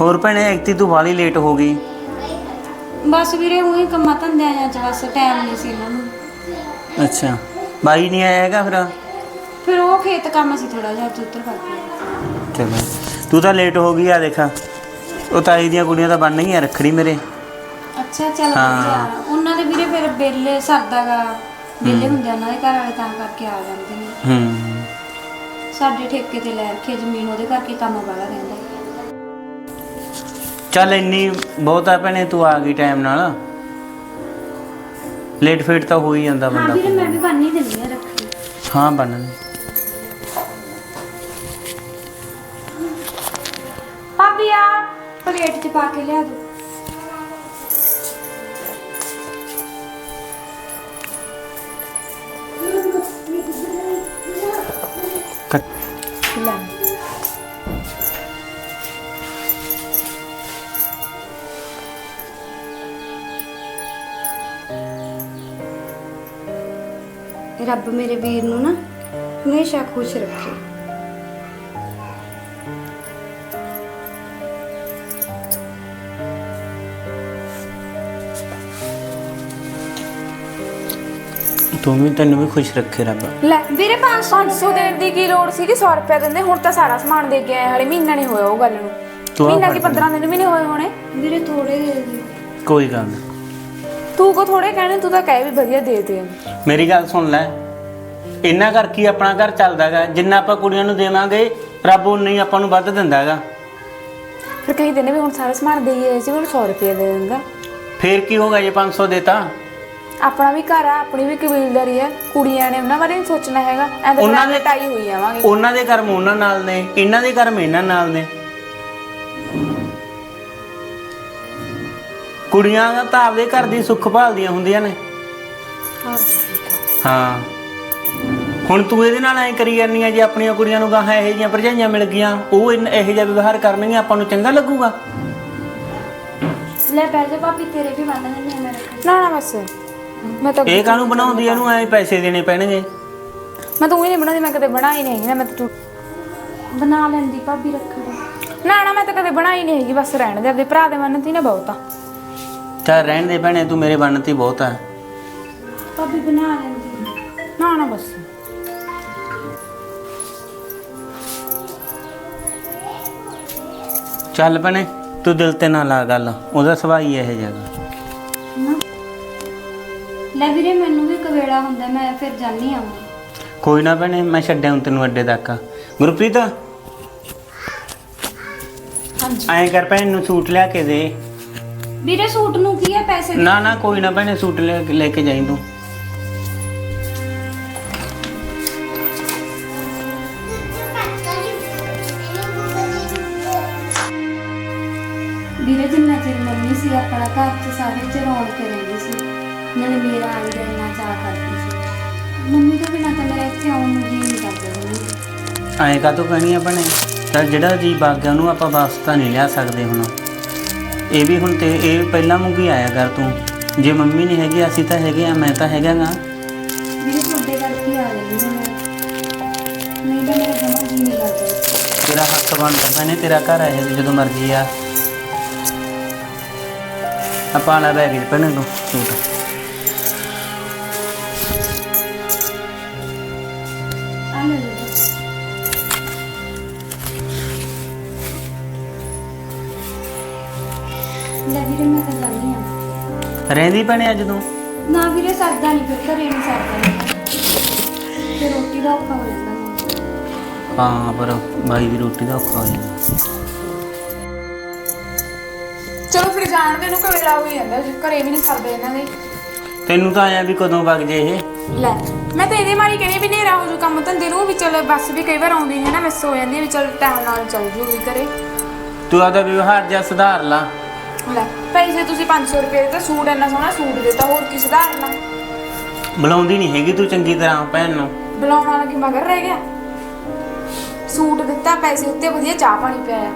[SPEAKER 5] ਹੋਰ ਭੈਣੇ ਐਕਤੀ ਤੂੰ ਵਾਲੀ ਲੇਟ ਹੋ ਗਈ।
[SPEAKER 1] ਬਸ ਵੀਰੇ ਉਹੀ ਕੰਮਾਂ ਧੰਦਿਆਂ ਜਾਂ ਚ ਬਸ ਟਾਈਮ ਨਹੀਂ ਸੀ ਇਹਨਾਂ ਨੂੰ।
[SPEAKER 5] ਅੱਛਾ। ਬਾਈ ਨਹੀਂ ਆਇਆ ਹੈਗਾ ਫਿਰ?
[SPEAKER 1] ਫਿਰ ਉਹ ਖੇਤ ਕੰਮ ਸੀ ਥੋੜਾ ਜਿਹਾ ਉੱਧਰ ਕਰਕੇ
[SPEAKER 5] ਚਲੋ। ਤੂੰ ਤਾਂ ਲੇਟ ਹੋ ਗਈ ਆ ਦੇਖਾ। ਉਹ ਤਾਈ ਦੀਆਂ ਕੁੜੀਆਂ ਤਾਂ ਬਣ ਗਈਆਂ ਰੱਖੜੀ ਮੇਰੇ।
[SPEAKER 1] ਅੱਛਾ ਚੱਲ
[SPEAKER 5] ਹਾਂ।
[SPEAKER 1] ਉਹਨਾਂ ਦੇ ਵੀਰੇ ਫਿਰ ਬੇਲੇ ਸਰਦਾਗਾ ਬੇਲੇ ਹੁੰਦੇ ਆ ਉਹਨਾਂ ਦੇ ਘਰ ਵਾਲੇ ਤਾਂ ਕਰਕੇ ਆ ਜਾਂਦੇ ਨੇ।
[SPEAKER 5] ਹੂੰ।
[SPEAKER 1] ਸਾਡੇ ਠੇਕੇ ਤੇ ਲੈ ਰੱਖੀ ਆ ਜ਼ਮੀਨ ਉਹਦੇ ਕਰਕੇ ਕੰਮ ਵਾਲਾ ਰਹਿੰਦਾ।
[SPEAKER 5] ਚੱਲ ਇੰਨੀ ਬਹੁਤ ਆ ਭੈਣੇ ਤੂੰ ਆ ਗਈ ਟਾਈਮ ਨਾਲ। ਲੇਟ ਫੇਟ ਤਾਂ ਹੋ ਹੀ ਜਾਂਦਾ
[SPEAKER 1] ਹਾਂ
[SPEAKER 5] ਬੰਦਾ
[SPEAKER 1] ਵੀਰੇ ਮੈਂ ਵੀ ਬੰਨ ਹੀ ਦਿੰਦੀ ਆ ਰੱਖੀ
[SPEAKER 5] ਹਾਂ ਬਣਨ
[SPEAKER 1] ਭਾਬੀ ਆ ਪਲੇਟ 'ਚ ਪਾ ਕੇ ਲਿਆ ਦੋ
[SPEAKER 5] ਕੱਟ
[SPEAKER 1] ਲੈ। ਰੱਬ ਮੇਰੇ ਵੀਰ ਨੂੰ ਨਾ ਹਮੇਸ਼ਾ ਖੁਸ਼ ਰੱਖੇ।
[SPEAKER 5] ਤੂੰ ਵੀ ਤੈਨੂੰ ਵੀ ਖੁਸ਼ ਰੱਖੇ ਰੱਬ।
[SPEAKER 3] ਲੈ ਵੀਰੇ 500 ਦੇਣ ਦੀ ਕੀ ਲੋੜ ਸੀ ਕਿ 100 ਰੁਪਏ ਦਿੰਦੇ ਹੁਣ ਤਾਂ ਸਾਰਾ ਸਮਾਨ ਦੇ ਕੇ ਆਏ ਹਲੇ ਮਹੀਨਾ ਨਹੀਂ ਹੋਇਆ ਉਹ ਗੱਲ ਨੂੰ।
[SPEAKER 5] ਤੂੰ ਆਹ
[SPEAKER 3] ਮਹੀਨਾ ਕੀ
[SPEAKER 5] ਫੜ ਲੈ।
[SPEAKER 3] 15 ਦਿਨ ਵੀ ਨਹੀਂ ਹੋਏ ਹੋਣੇ?
[SPEAKER 1] ਵੀਰੇ ਥੋੜੇ ਦੇ ਦਿਓ।
[SPEAKER 5] ਕੋਈ ਗੱਲ ਨਹੀਂ
[SPEAKER 3] ਤੂੰ ਕੋ ਥੋੜੇ ਕਹਿਣੇ ਤੂੰ ਤਾਂ ਕਹਿ ਵੀ ਵਧੀਆ ਦੇ ਦੇ
[SPEAKER 5] ਮੇਰੀ ਗੱਲ ਸੁਣ ਲੈ ਇੰਨਾ ਕਰਕੇ ਹੀ ਆਪਣਾ ਘਰ ਚੱਲਦਾਗਾ? ਜਿੰਨਾ ਆਪਾਂ ਕੁੜੀਆਂ ਨੂੰ ਦੇਵਾਂਗੇ ਰੱਬ ਉਨਾ ਆਪਾਂ ਨੂੰ ਵੱਧ ਦਿੰਦਾਗਾ।
[SPEAKER 3] ਫਿਰ ਕਹੀ ਦਿੰਦੇ ਵੀ ਹੁਣ ਸਾਰਾ ਸਮਾਨ ਦੇਈਏ ਸੀ ਹੁਣ 100 ਰੁਪਏ ਦੇ ਦਿੰਦਾ
[SPEAKER 5] ਫੇਰ ਕੀ ਹੋਗਾ ਜੇ 500 ਦੇਤਾ?
[SPEAKER 3] ਆਪਣਾ ਵੀ ਘਰ ਆ ਆਪਣੀ ਵੀ ਕਬੀਲਦਾਰੀ ਹੈ ਕੁੜੀਆਂ ਨੇ ਉਹਨਾਂ ਬਾਰੇ ਨਹੀਂ ਸੋਚਣਾ ਹੈਗਾ। ਐਂ ਤਾਂ
[SPEAKER 5] ਉਹਨਾਂ
[SPEAKER 3] ਉਹਨਾਂ ਟਾਈ ਹੋਈ ਜਾਵਾਂਗੇ।
[SPEAKER 5] ਉਹਨਾਂ ਦੇ ਕਰਮ ਉਹਨਾਂ ਨਾਲ ਨੇ ਇਹਨਾਂ ਦੇ ਕਰਮ ਇਹਨਾਂ ਨਾਲ ਨੇ। ਕੁੜੀਆਂ ਦਾ ਤਾਂ ਆਪਦੇ ਘਰ ਦੀ ਸੁੱਖ ਭਾਲਦੀਆਂ ਹੁੰਦੀਆਂ ਨੇ। ਹਾਂ। ਹੁਣ ਤੂੰ ਇਹਦੇ ਨਾਲ ਐਂ ਕਰੀ ਜਾਂਦੀ ਆ ਜੇ ਆਪਣੀਆਂ ਕੁੜੀਆਂ ਨੂੰ ਗਾਹਾਂ ਇਹੋ ਜਿਹੀਆਂ ਭਰਜਾਈਆਂ ਮਿਲ ਗਈਆਂ ਉਹ ਇਨ- ਇਹੋ ਜਿਹਾ ਵਿਵਹਾਰ ਕਰਨਗੀਆਂ ਆਪਾਂ ਨੂੰ ਚੰਗਾ ਲੱਗੂਗਾ?
[SPEAKER 1] ਲੈ ਪੈਸੇ ਭਾਬੀ ਤੇਰੇ ਵੀ ਦਿੰਦੇ ਆ ਮੈਂ ਰੱਖੀ
[SPEAKER 3] ਨਾ ਨਾ ਬਸ। ਮੈਂ ਤਾਂ
[SPEAKER 5] ਇਹ ਕਾਹਨੂੰ ਬਣਾਉਂਦੀ ਆ? ਇਹਨੂੰ ਐਂ ਪੈਸੇ ਦੇਣੇ ਪੈਣਗੇ।
[SPEAKER 3] ਮੈਂ ਤਾਂ ਉਹੀ ਨਹੀਂ ਬਣਾਉਂਦੀ ਮੈਂ ਕਦੇ ਬਣਾਈ ਨਹੀਂ ਹੈਗੀ ਨਾ ਮੈਂ ਤਾਂ ਤੂੰ
[SPEAKER 1] ਬਣਾ ਲੈਂਦੀ ਭਾਬੀ ਰੱਖੜੀ।
[SPEAKER 3] ਨਾ ਨਾ ਮੈਂ ਤਾਂ ਕਦੇ ਬਣਾਈ ਨਹੀਂ ਹੈਗੀ ਬਸ ਰਹਿਣ ਦੇ ਆਪਦੇ ਭਰਾ ਦੇ ਮਨ ਤੀ ਨਾ ਬਹੁਤਾ।
[SPEAKER 5] ਚੱਲ ਰਹਿਣ ਦੇ ਭੈਣੇ ਤੂੰ ਮੇਰੇ ਬਣਨ ਤੇ ਬਹੁਤ ਆ।
[SPEAKER 1] ਭਾਬੀ ਬਣਾ ਲੈਂਦੀ।
[SPEAKER 3] ਨਾ ਨਾ ਬਸ।
[SPEAKER 5] ਚੱਲ ਭੈਣੇ ਤੂੰ ਦਿਲ ਤੇ ਨਾ ਲਾ ਗੱਲ ਉਹਦਾ ਹੀ ਇਹੋ ਜਿਹਾ ਗਾ।
[SPEAKER 1] ਲੈ ਵੀਰੇ ਮੈਨੂੰ ਵੀ ਕਵੇੜਾ ਹੁੰਦਾ ਮੈਂ ਫਿਰ ਜਾਨੀ ਆਉਂਗੀ
[SPEAKER 5] ਕੋਈ ਨਾ ਭੈਣੇ ਮੈਂ ਛੱਡਿਆ ਹੁਣ ਤੈਨੂੰ ਅੱਡੇ ਤੱਕ। ਗੁਰਪ੍ਰੀਤ?
[SPEAKER 1] ਹਾਂਜੀ।
[SPEAKER 5] ਐਂ ਕਰ ਭੈਣ ਨੂੰ ਸੂਟ ਲਿਆ ਕੇ ਦੇ।
[SPEAKER 1] ਵੀਰੇ ਸੂਟ ਨੂੰ ਕੀ ਹੈ ਪੈਸੇ?
[SPEAKER 5] ਨਾ ਨਾ ਕੋਈ ਨਾ ਭੈਣੇ ਸੂਟ ਲੈ ਲੈ ਕੇ ਜਾਈਂ
[SPEAKER 1] ਤੂੰ।
[SPEAKER 5] ਐਂ ਕਾ ਤੂੰ ਕਹਿਣੀ ਆ ਭੈਣੇ? ਤਾਂ ਜਿਹੜਾ ਜੀ ਬਾਗਿਆ ਉਹਨੂੰ ਆਪਾਂ ਵਾਪਸ ਤਾਂ ਨਹੀਂ ਲਿਆ ਸਕਦੇ ਹੁਣ। ਇਹ ਵੀ ਹੁਣ ਤੇ ਇਹ ਪਹਿਲਾਂ ਮੁੰਗੀ ਆਇਆ ਕਰ ਤੂੰ। ਜੇ ਮੰਮੀ ਨਹੀਂ ਹੈਗੀ ਅਸੀਂ ਤਾਂ ਹੈਗੇ ਆ ਮੈਂ ਤਾਂ ਹੈਗਾ ਗਾ।
[SPEAKER 1] ਵੀਰੇ ਤੁਹਾਡੇ ਕਰਕੇ ਆ ਮੈਂ ਨਹੀਂ ਤਾਂ ਮੇਰਾ ਜਮਾ ਜੀ ਨਹੀਂ ਕਰਦਾ
[SPEAKER 5] ਤੇਰਾ ਹੱਕ ਬਣਦਾ ਭੈਣੇ ਤੇਰਾ ਘਰ ਆਇਆ ਜਦੋਂ ਮਰਜ਼ੀ ਆ। ਆਪਾਂ ਨਾ ਬੈਗ ਚ ਭੈਣੇ ਨੂੰ ਸੂਟ। ਰਹਿੰਦੀ ਭੈਣੇ ਅੱਜ ਤੂੰ
[SPEAKER 1] ਨਾ ਵੀਰੇ ਸਰਦਾ ਨਹੀਂ ਫਿਰ ਘਰੇ ਨਹੀਂ ਸਰਦਾ ਤੇ ਰੋਟੀ ਦਾ ਔਖਾ ਹੋ ਜਾਂਦਾ।
[SPEAKER 5] ਹਾਂ ਪਰ ਬਾਈ ਦੀ ਰੋਟੀ ਦਾ ਔਖਾ ਹੋ ਜਾਂਦਾ।
[SPEAKER 3] ਚਲੋ ਫਿਰ ਜਾਣ ਦੇ ਨੂੰ ਕਵੇਲਾ ਹੋਈ ਜਾਂਦਾ ਜੀ, ਘਰੇ ਵੀ ਨਹੀਂ ਸਰਦੇ ਇਹਨਾਂ ਦੇ।
[SPEAKER 5] ਤੈਨੂੰ ਤਾਂ ਆਇਆ ਵੀ ਕਦੋਂ ਵਗ ਜੇ ਇਹ?
[SPEAKER 3] ਲੈ ਮੈਂ ਤਾਂ ਇਹਦੇ ਮਾਰੀ ਕਹਿੰਦੀ ਵੀ ਨੇਰਾ ਹੋ ਜੂ ਕੰਮ ਧੰਦੇ ਨੂੰ ਵੀ ਚਲ ਬੱਸ ਵੀ ਕਈ ਵਾਰ ਆਉਂਦੀ ਹੈ ਨਾ ਮਿਸ ਹੋ ਜਾਂਦੀ ਹੈ ਵੀ ਚਲ ਟਾਈਮ ਨਾਲ ਚੱਲ ਜੂਗੀ ਘਰੇ।
[SPEAKER 5] ਤੂੰ ਆਦਾ ਵਿਵਹਾਰ ਜਿਹਾ ਸੁਧਾਰ ਲਾ।
[SPEAKER 3] ਲੈ ਪੈਸੇ ਤੁਸੀਂ 500 ਰੁਪਏ ਦਿੱਤਾ ਸੂਟ ਇੰਨਾ ਸੋਹਣਾ ਸੂਟ ਦਿੱਤਾ ਹੋਰ ਕੀ ਸੁਧਾਰਨਾ
[SPEAKER 5] ਬੁਲਾਉਂਦੀ ਨਹੀਂ ਹੈਗੀ ਤੂੰ ਚੰਗੀ ਤਰ੍ਹਾਂ ਭੈਣ ਨੂੰ।
[SPEAKER 3] ਬੁਲਾਉਣ ਵਾਲਾ ਕੀ ਮਗਰ ਰਹਿ ਗਿਆ? ਸੂਟ ਦਿੱਤਾ ਪੈਸੇ ਉੱਤੇ ਵਧੀਆ ਚਾਹ ਪਾਣੀ ਪਿਆਇਆ।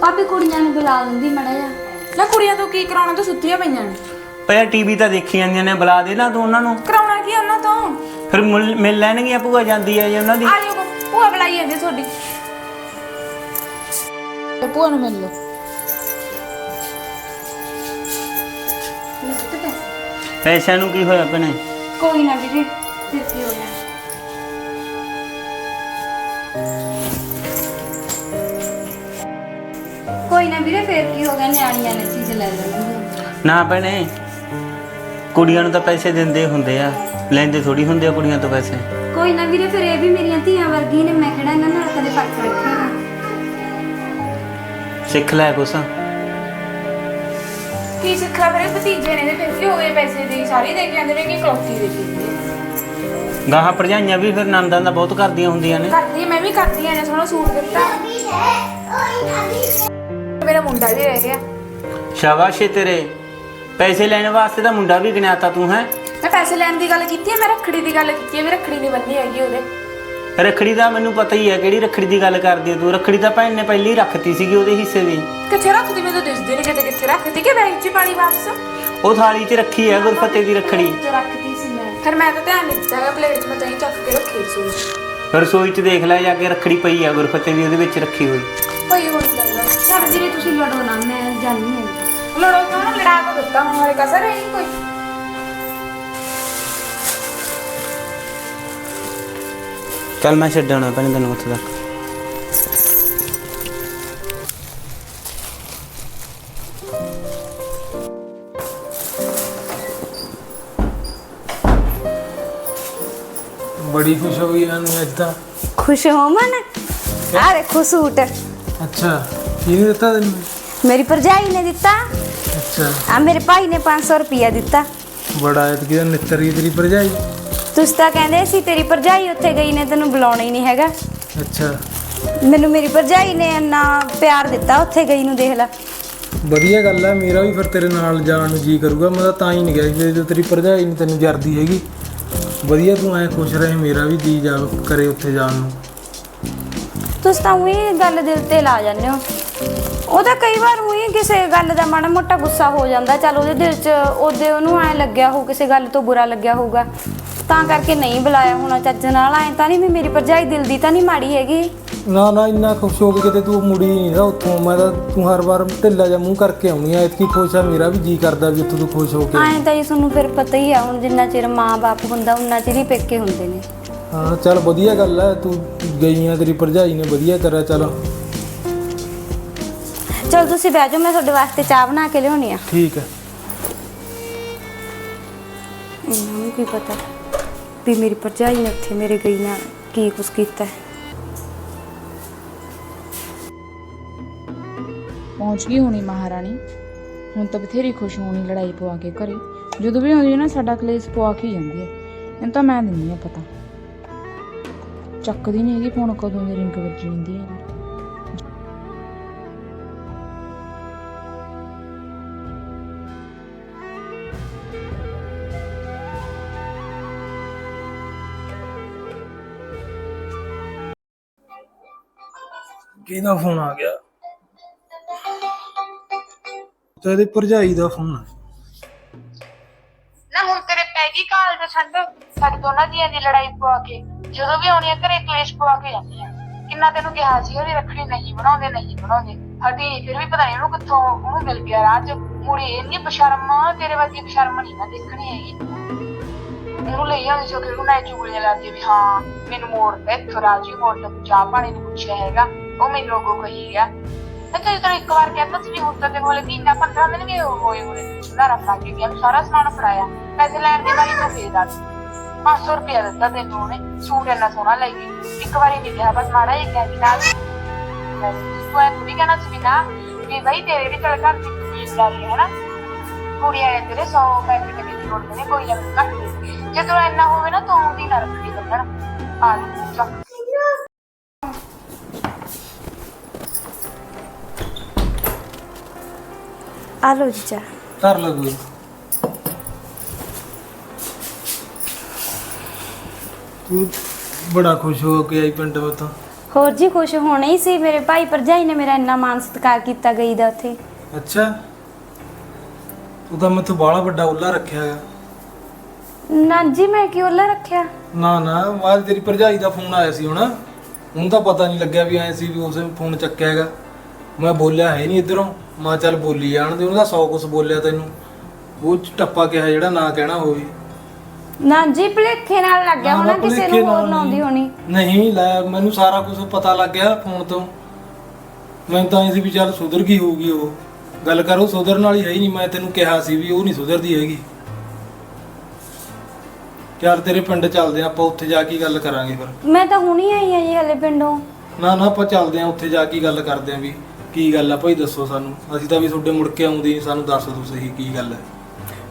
[SPEAKER 1] ਭਾਬੀ ਕੁੜੀਆਂ ਨੂੰ ਬੁਲਾ ਲੈਂਦੀ ਮੜਾ ਜਾ
[SPEAKER 3] ਨਾ ਕੁੜੀਆਂ ਤੋਂ ਕੀ ਕਰਾਉਣਾ ਤਾਂ ਸੁੱਤੀਆਂ ਪਈਆਂ ਨੇ।
[SPEAKER 5] ਪਹਿਲਾਂ ਟੀਵੀ ਤਾਂ ਦੇਖੀ ਜਾਂਦੀਆਂ ਨੇ ਬੁਲਾ ਦੇ ਨਾ ਤੂੰ ਉਹਨਾਂ ਨੂੰ।
[SPEAKER 3] ਕਰਾਉਣਾ ਕੀ ਆ ਉਹਨਾਂ ਤੋਂ?
[SPEAKER 5] ਫਿਰ ਮੁੱਲ- ਮਿਲ ਲੈਣਗੀਆਂ ਭੂਆ ਜਾਂਦੀ ਹੈ ਜੇ ਉਹਨਾਂ ਦੀ।
[SPEAKER 3] ਆ ਜਾਓ ਭੂਆ ਬੁਲਾਈ ਜਾਂਦੀ ਤੁਹਾਡੀ। ਤੇ ਭੂਆ ਨੂੰ ਮਿਲ ਲਓ
[SPEAKER 5] ਪੈਸਿਆਂ ਨੂੰ ਕੀ ਹੋਇਆ ਭੈਣੇ
[SPEAKER 1] ਕੋਈ ਨਾ ਵੀਰੇ ਫਿਰ ਕੀ ਹੋਇਆ ਕੋਈ ਨਾ ਵੀਰੇ ਫਿਰ ਕੀ ਹੋ ਗਿਆ ਨਿਆਣੀਆਂ ਨੇ ਚੀਜ਼ ਲੈ ਲੈਣੀ
[SPEAKER 5] ਨਾ ਭੈਣੇ ਕੁੜੀਆਂ ਨੂੰ ਤਾਂ ਪੈਸੇ ਦਿੰਦੇ ਹੁੰਦੇ ਆ। ਲੈਂਦੇ ਥੋੜੀ ਹੁੰਦੇ ਆ ਕੁੜੀਆਂ ਤੋਂ ਪੈਸੇ।
[SPEAKER 1] ਕੋਈ ਨਾ ਵੀਰੇ ਫਿਰ ਇਹ ਵੀ ਮੇਰੀਆਂ ਧੀਆਂ ਵਰਗੀ ਨੇ ਮੈਂ ਕਿਹੜਾ ਇਹਨਾਂ ਨਾਲ ਕਦੇ ਫ਼ਰਕ ਰੱਖਿਆ
[SPEAKER 5] ਸਿੱਖ ਲੈ ਕੁਛ।
[SPEAKER 3] ਕੀ ਸਿੱਖਿਆ ਮੇਰੇ ਭਤੀਜੇ ਨੇ ਤੇ ਫਿਰ ਕੀ ਹੋ ਗਏ ਪੈਸੇ ਦੀ ਸਾਰੀ ਦੇ ਕੇ ਆਂਦੇ ਨੇ ਕਿ ਕਲੌਤੀ ਦੇ ਕੇ
[SPEAKER 5] ਗਾਹਾਂ ਭਰਜਾਈਆਂ ਵੀ ਫਿਰ ਨੰਦਾਂ ਦਾ ਬਹੁਤ ਕਰਦੀਆਂ ਹੁੰਦੀਆਂ ਨੇ।
[SPEAKER 3] ਕਰਦੀ ਮੈਂ ਵੀ ਕਰਦੀ ਆ ਨੇ ਸੋਹਣਾ ਸੂਟ ਦਿੱਤਾ। ਮੇਰਾ ਮੁੰਡਾ ਵੀ ਰਹਿ ਗਿਆ।
[SPEAKER 5] ਸ਼ਾਬਾਸ਼ ਏ ਤੇਰੇ। ਪੈਸੇ ਲੈਣ ਵਾਸਤੇ ਤਾਂ ਮੁੰਡਾ ਵੀ ਗਿਣਾਤਾ ਤੂੰ ਹੈ?
[SPEAKER 3] ਮੈਂ ਪੈਸੇ ਲੈਣ ਦੀ ਗੱਲ ਕੀਤੀ ਹੈ ਮੈਂ ਰੱਖੜੀ ਦੀ ਗੱਲ ਕੀਤੀ ਹੈ ਵੀ ਰੱਖੜੀ ਨਹੀਂ ਬੰਨੀ ਹੈਗੀ ਉਹਦੇ।
[SPEAKER 5] ਰੱਖੜੀ ਦਾ ਮੈਨੂੰ ਪਤਾ ਹੀ ਹੈ ਕਿਹੜੀ ਰੱਖੜੀ ਦੀ ਗੱਲ ਕਰਦੀ ਹੈ ਤੂੰ। ਰੱਖੜੀ ਤਾਂ ਭੈਣ ਨੇ ਪਹਿਲੀ ਰੱਖਤੀ ਸੀਗੀ ਉਹਦੇ ਹਿੱਸੇ ਦੀ।
[SPEAKER 3] ਕਿੱਥੇ ਰੱਖਦੀ? ਮੈਨੂੰ ਦਿਸਦੀ ਨਹੀਂ ਕਿਤੇ ਕਿੱਥੇ ਰੱਖਦੀ ਕਿ ਬੈਂਕ 'ਚ ਹੀ ਪਾਣੀ ਵਾਪਸ?
[SPEAKER 5] ਉਹ ਥਾਲੀ 'ਚ ਰੱਖੀ ਹੈ ਗੁਰਫਤੇ ਦੀ ਰੱਖੜੀ।
[SPEAKER 3] ਤੇ ਰੱਖਦੀ ਸੀ ਮੈਂ। ਫਿਰ ਮੈਂ ਤਾਂ ਧਿਆਨ ਨਹੀਂ ਦਿੱਤਾ ਹੈਗਾ ਪਲੇਟ 'ਚ ਮੈਂ ਤਾਂ ਹੀ ਚੱਕ ਕੇ ਰੱਖੀ ਸੀ।
[SPEAKER 5] ਰਸੋਈ 'ਚ ਦੇਖ ਲੈ ਜਾ ਕੇ ਰੱਖੜੀ ਪਈ ਹੈ ਗੁਰਫਤੇ ਦੀ ਉਹਦੇ ਵਿੱਚ ਰੱਖੀ ਹੋਈ।
[SPEAKER 3] ਭਈ ਹੁਣ ਲੱਗਦਾ
[SPEAKER 1] ਚੱਲ ਵੀਰੇ ਤੁਸੀਂ ਲੜੋ ਨਾ ਮੈਂ ਜਾਣੀ ਹਾਂ
[SPEAKER 3] ਲੜੋ ਕਿਉਂ ਨਾ ਲੜਾ ਤਾਂ ਦਿੱਤਾ ਹੁਣ ਹਰੇ ਕਸਰ ਹੈ ਕੋਈ।
[SPEAKER 5] ਚੱਲ ਮੈਂ ਛੱਡਣਾ ਭੈਣੇ ਤੈਨੂੰ ਉੱਥੇ ਤੱਕ।
[SPEAKER 2] ਬੜੀ ਖੁਸ਼ ਹੋ ਗਈ ਇਹਨਾਂ ਨੂੰ ਅੱਜ ਤਾਂ।
[SPEAKER 1] ਖੁਸ਼ ਹੋਵਾਂ ਨਾ ਆ ਦੇਖੋ ਸੂਟ।
[SPEAKER 2] ਅੱਛਾ ਕਿਹਨੇ ਦਿੱਤਾ ਤੈਨੂੰ?
[SPEAKER 1] ਮੇਰੀ ਭਰਜਾਈ ਨੇ ਦਿੱਤਾ।
[SPEAKER 2] ਅੱਛਾ।
[SPEAKER 1] ਆ ਮੇਰੇ ਭਾਈ ਨੇ 500 ਰੁਪਿਆ ਦਿੱਤਾ।
[SPEAKER 2] ਬੜਾ ਐਤਕੀ ਦਾ ਨਿੱਤਰ ਗਈ ਤੇਰੀ ਭਰਜਾਈ।
[SPEAKER 1] ਤੁਸੀਂ ਤਾਂ ਕਹਿੰਦੇ ਸੀ ਤੇਰੀ ਭਰਜਾਈ ਉੱਥੇ ਗਈ ਨੇ ਤੈਨੂੰ ਬੁਲਾਉਣਾ ਹੀ ਨਹੀਂ ਹੈਗਾ।
[SPEAKER 2] ਅੱਛਾ।
[SPEAKER 1] ਮੈਨੂੰ ਮੇਰੀ ਭਰਜਾਈ ਨੇ ਇੰਨਾ ਪਿਆਰ ਦਿੱਤਾ ਉੱਥੇ ਗਈ ਨੂੰ ਦੇਖ ਲੈ।
[SPEAKER 2] ਵਧੀਆ ਗੱਲ ਹੈ ਮੇਰਾ ਵੀ ਫਿਰ ਤੇਰੇ ਨਾਲ ਜਾਣ ਨੂੰ ਜੀ ਕਰੂਗਾ ਮੈਂ ਤਾਂ ਤਾਂ ਹੀ ਨਹੀਂ ਗਿਆ ਸੀ ਜਦੋਂ ਤੇਰੀ ਭਰਜਾਈ ਨਹੀਂ ਤੈਨੂੰ ਜਰਦੀ ਹੈਗੀ। ਵਧੀਆ ਤੂੰ ਐ ਖੁਸ਼ ਰਹੇ ਮੇਰਾ ਵੀ ਜੀ ਜਾ ਕਰੇ ਉੱਥੇ ਜਾਣ ਨੂੰ।
[SPEAKER 1] ਤੁਸੀਂ ਤਾਂ ਉਹੀ ਗੱਲ ਦਿਲ ਤੇ ਲਾ ਜਾਂਦੇ ਹੋ। ਉਹਦਾ ਕਈ ਵਾਰ ਉਹੀ ਕਿਸੇ ਗੱਲ ਦਾ ਮਾੜਾ ਮੋਟਾ ਗੁੱਸਾ ਹੋ ਜਾਂਦਾ ਚੱਲ ਉਹਦੇ ਦਿਲ 'ਚ ਉਹਦੇ ਉਹਨੂੰ ਐ ਲੱਗਿਆ ਹੋ ਕਿਸੇ ਗੱਲ ਤੋਂ ਬੁਰਾ ਲੱਗਿਆ ਹੋਊਗਾ। ਤਾਂ ਕਰਕੇ ਨਹੀਂ ਬੁਲਾਇਆ ਹੋਣਾ ਚੱਜ ਨਾਲ। ਐ ਤਾਂ ਨਹੀਂ ਵੀ ਮੇਰੀ ਭਰਜਾਈ ਦਿਲ ਦੀ ਤਾਂ ਨਹੀਂ ਮਾੜੀ ਹੈਗੀ।
[SPEAKER 2] ਨਾ ਨਾ ਇੰਨਾ ਖੁਸ਼ ਹੋ ਕੇ ਕਿਤੇ ਤੂੰ ਮੁੜੀ ਨਹੀਂ ਨਾ ਉੱਥੋਂ। ਮੈਂ ਤਾਂ ਤੂੰ ਹਰ ਵਾਰ ਢਿੱਲਾ ਜਿਹਾ ਮੂੰਹ ਕਰਕੇ ਆਉਣੀ ਆ। ਇਤਕੀ ਖੁਸ਼ ਆ ਮੇਰਾ ਵੀ ਜੀ ਕਰਦਾ ਵੀ ਉੱਥੋਂ ਤੂੰ ਖੁਸ਼ ਹੋ ਕੇ।
[SPEAKER 1] ਐਂ ਤਾਂ ਜੀ ਤੁਹਾਨੂੰ ਫਿਰ ਪਤਾ ਹੀ ਆ ਹੁਣ ਜਿੰਨਾ ਚਿਰ ਮਾਂ-ਬਾਪ ਹੁੰਦਾ ਉਨਾ ਚਿਰ ਹੀ ਪੇਕੇ ਹੁੰਦੇ ਨੇ।
[SPEAKER 2] ਹਾਂ ਚੱਲ ਵਧੀਆ ਗੱਲ ਹੈ ਤੂੰ ਗਈ ਆ ਤੇਰੀ ਭਰਜਾਈ ਨੇ ਵਧੀਆ ਕਰਿਆ ਚੱਲ।
[SPEAKER 1] ਚਲ ਤੁਸੀਂ ਬਹਿ ਜਾਓ ਮੈਂ ਤੁਹਾਡੇ ਵਾਸਤੇ ਚਾਹ ਬਣਾ ਕੇ ਲਿਆਉਣੀ ਆ।
[SPEAKER 2] ਠੀਕ ਹੈ
[SPEAKER 1] ਇਹਨਾਂ ਨੂੰ ਕੀ ਪਤਾ। ਵੀ ਮੇਰੀ ਭਰਜਾਈ ਨੇ ਉੱਥੇ ਮੇਰੇ ਗਈ ਨਾਲ ਕੀ ਕੁਛ ਕੀਤਾ ਹੈ।
[SPEAKER 3] ਪਹੁੰਚ ਗਈ ਹੋਣੀ ਮਹਾਰਾਣੀ। ਹੁਣ ਤਾਂ ਬਥੇਰੀ ਖੁਸ਼ ਹੋਣੀ ਲੜਾਈ ਪਵਾ ਕੇ ਘਰੇ। ਜਦੋਂ ਵੀ ਆਉਂਦੀ ਹੈ ਨਾ, ਸਾਡਾ ਕਲੇਸ਼ ਪਵਾ ਕੇ ਹੀ ਜਾਂਦੀ ਹੈ। ਇਹਨੂੰ ਤਾਂ ਮੈਂ ਦਿੰਦੀ ਆ ਪਤਾ। ਚੱਕਦੀ ਨਹੀਂ ਹੈਗੀ, ਫੋਨ ਕਦੋਂ ਦੀ ਰਿੰਗ ਵੱਜੀ ਹੁੰਦੀ ਹੈ।
[SPEAKER 2] ਕਿਹਦਾ ਫੋਨ ਆ ਗਿਆ। ਤੇ ਇਹਦੀ ਭਰਜਾਈ ਦਾ ਫੋਨ ਆ।
[SPEAKER 3] ਨਾ ਹੁਣ ਤੇਰੇ ਪੈ ਗਈ ਕਾਲ ਦੇ ਛੱਡ ਸਾਡੀ ਦੋਨਾਂ ਦੀਆਂ ਦੀ ਲੜਾਈ ਪਵਾ ਕੇ। ਜਦੋਂ ਵੀ ਆਉਣੀ ਆ ਘਰੇ ਕਲੇਸ਼ ਪਵਾ ਕੇ ਜਾਂਦੀ ਆ। ਕਿੰਨਾ ਤੈਨੂੰ ਕਿਹਾ ਸੀ ਉਹਦੀ ਰੱਖੜੀ ਨਹੀਂ, ਬਣਾਉਂਦੇ ਨਹੀਂ, ਬਣਾਉਂਦੇ। ਹਟੀ ਫਿਰ ਵੀ ਪਤਾ ਨਹੀਂ ਉਹਨੂੰ ਕਿੱਥੋਂ ਉਹਨੂੰ ਮਿਲ ਗਿਆ ਰਾਹ ਚ। ਮੁੜੀ ਇੰਨੀ ਬਸ਼ਰਮ ਤੇਰੇ ਵਰਗੀ ਬਸ਼ਰਮ ਨਹੀਂ ਨਾ ਦੇਖਣੀ ਹੈਗੀ। ਉਹਨੂੰ ਲਈ ਆਉਂਦੀ ਸੀ ਕਿ ਉਹਨੂੰ ਚੁਗਲੀਆਂ ਲਾਦੀ ਵੀ ਹਾਂ, ਮੈਨੂੰ ਮੋੜ ਤੇ ਇੱਥੋਂ ਰਾਜੀ ਮੋੜ ਤੇ ਚਾਹ ਪਾਣੀ ਨਹੀਂ ਪੁੱਛਿਆ ਹੈਗਾ। ਉਹ ਮੈਨੂੰ ਅੱਗੋਂ ਕਹੀ ਗਿਆ ਮੈਂ ਜਦੋਂ ਇੱਕ ਵਾਰ ਕਹਿੰਦਾ ਸੀ ਵੀ ਹੁਣ ਤਾਂ ਕੋਲੇ ਮਹੀਨਾ 15 ਦਿਨ ਵੀ ਹੋਏ ਹੋਏ ਲਾਰਾ ਫੜਾ ਕੇ ਗਿਆ ਸਾਰਾ ਸਮਾਨ ਫੜਾਇਆ ਪੈਸੇ ਲੈਣ ਦੀ ਵਾਰੀ ਤੋਂ ਫੇਰ ਦੱਸ 500 ਰੁਪਇਆ ਦਿੱਤਾ ਤੈਨੂੰ ਉਹਨੇ ਸੂਟ ਇੰਨਾ ਸੋਹਣਾ ਲੈ ਗਈ ਇੱਕ ਵਾਰੀ ਨਹੀਂ ਕਿਹਾ ਬਸ ਮਾੜਾ ਜਿਹਾ ਕਹਿ ਦਿੱਤਾ ਮੈਂ ਥੋੜੀ ਕਹਿਣਾ ਸੀ ਵੀ ਨਾ ਵੀ ਬਈ ਤੇਰੇ ਵੀ ਚਲ ਘਰ ਦੀ ਜ਼ਿੰਮੇਵਾਰੀ ਹੈ ਨਾ ਕੁੜੀਆਂ ਨੇ ਤੇਰੇ 100 ਪੈਸੇ ਕਦੇ ਦੀ ਲੋੜ ਨਹੀਂ ਕੋਈ ਨਾ ਘੱਟ ਦੇ ਜੇ ਤੂੰ ਇੰਨਾ ਹੋਵੇ ਨਾ ਤੂੰ ਆਉਂਦੀ ਨਾ ਰੱਖੀ ਬੰਨਣ ਆ ਚੱਕ
[SPEAKER 1] ਆ ਜੀ ਚਾਹ
[SPEAKER 2] ਤੂੰ ਬੜਾ ਖੁਸ਼ ਹੋ ਕੇ ਆਈ ਪਿੰਡ ਵਿੱਚ
[SPEAKER 1] ਹੋਰ ਜੀ ਖੁਸ਼ ਹੋਣਾ ਹੀ ਸੀ ਮੇਰੇ ਭਾਈ ਭਰਜਾਈ ਨੇ ਮੇਰਾ ਇੰਨਾ ਮਾਨ ਸਤਿਕਾਰ ਕੀਤਾ ਗਈ ਦਾ ਉੱਥੇ।
[SPEAKER 2] ਅੱਛਾ। ਤੂੰ ਤਾਂ ਮੈਥੋਂ ਬਾਹਲਾ ਵੱਡਾ ਉੱਲਾ ਰੱਖਿਆ ਹੈਗਾ
[SPEAKER 1] ਨਾ ਜੀ ਮੈਂ ਕਿਉਂ ਲਾ ਰੱਖਿਆ?
[SPEAKER 2] ਨਾ ਨਾ ਬਾਅਦ ਤੇਰੀ ਭਰਜਾਈ ਦਾ ਫੋਨ ਆਇਆ ਸੀ ਹੁਣ। ਹੁਣ ਤਾਂ ਪਤਾ ਨਹੀਂ ਲੱਗਿਆ ਵੀ ਐ ਸੀ ਵੀ ਉਸੇ ਫੋਨ ਚੱਕਿਆ ਹੈਗਾ। ਮੈਂ ਬੋਲਿਆ ਹੈ ਨਹੀਂ ਇਧਰੋਂ। ਮੈਂ ਚੱਲ ਬੋਲੀ ਜਾਣ ਦੇ ਉਹਦਾ 100 ਕੁਛ ਬੋਲਿਆ ਤੈਨੂੰ। ਉਹ ਚ ਟੱਪਾ ਕਿਹਾ ਜਿਹੜਾ ਨਾ ਕਹਿਣਾ ਹੋਵੇ।
[SPEAKER 1] ਨਾ ਜੀ ਭਲੇਖੇ ਨਾਲ ਲੱਗ ਗਿਆ
[SPEAKER 2] ਨਾ,
[SPEAKER 1] ਹੋਣਾ ਕਿਸੇ
[SPEAKER 2] ਭੁਲੇਖੇ
[SPEAKER 1] ਨੂੰ ਹੋਰ
[SPEAKER 2] ਨਾਲ
[SPEAKER 1] ਲਾਉਂਦੀ
[SPEAKER 2] ਨਹੀਂ।
[SPEAKER 1] ਹੋਣੀ।
[SPEAKER 2] ਨਹੀਂ ਲੈ ਮੈਨੂੰ ਸਾਰਾ ਕੁਝ ਪਤਾ ਲੱਗ ਗਿਆ ਫੋਨ ਤੋਂ। ਮੈਂ ਤਾਂ ਇਹ ਸੀ ਵੀ ਚੱਲ ਸੁਧਰ ਗਈ ਹੋਊਗੀ ਉਹ। ਗੱਲ ਕਰੋ ਸੁਧਰਨ ਵਾਲੀ ਹੈ ਹੀ ਨਹੀਂ। ਮੈਂ ਤੈਨੂੰ ਕਿਹਾ ਸੀ ਵੀ ਉਹ ਨਹੀਂ ਸੁਧਰਦੀ ਹੈਗੀ। ਚੱਲ ਤੇਰੇ ਪਿੰਡ ਚੱਲਦੇ ਆ ਆਪਾਂ ਉੱਥੇ ਜਾ ਕੇ ਗੱਲ ਕਰਾਂਗੇ ਫਿਰ।
[SPEAKER 1] ਮੈਂ ਤਾਂ ਹੁਣੀ ਆਈ ਆ ਜੀ ਹਲੇ ਪਿੰਡੋਂ।
[SPEAKER 2] ਨਾ ਨਾ ਆਪਾਂ ਚੱਲਦੇ ਆ ਉੱਥੇ ਜਾ ਕੇ ਗੱਲ ਕਰਦੇ ਆ ਵੀ। ਕੀ ਗੱਲ ਆ ਭਾਈ ਦੱਸੋ ਸਾਨੂੰ? ਅਸੀਂ ਤਾਂ ਵੀ ਤੁਹਾਡੇ ਮੁੜ ਕੇ ਆਉਂਦੇ ਨਹੀਂ ਸਾਨੂੰ ਦੱਸ ਦੋ ਸਹੀ ਕੀ ਗੱਲ ਹੈ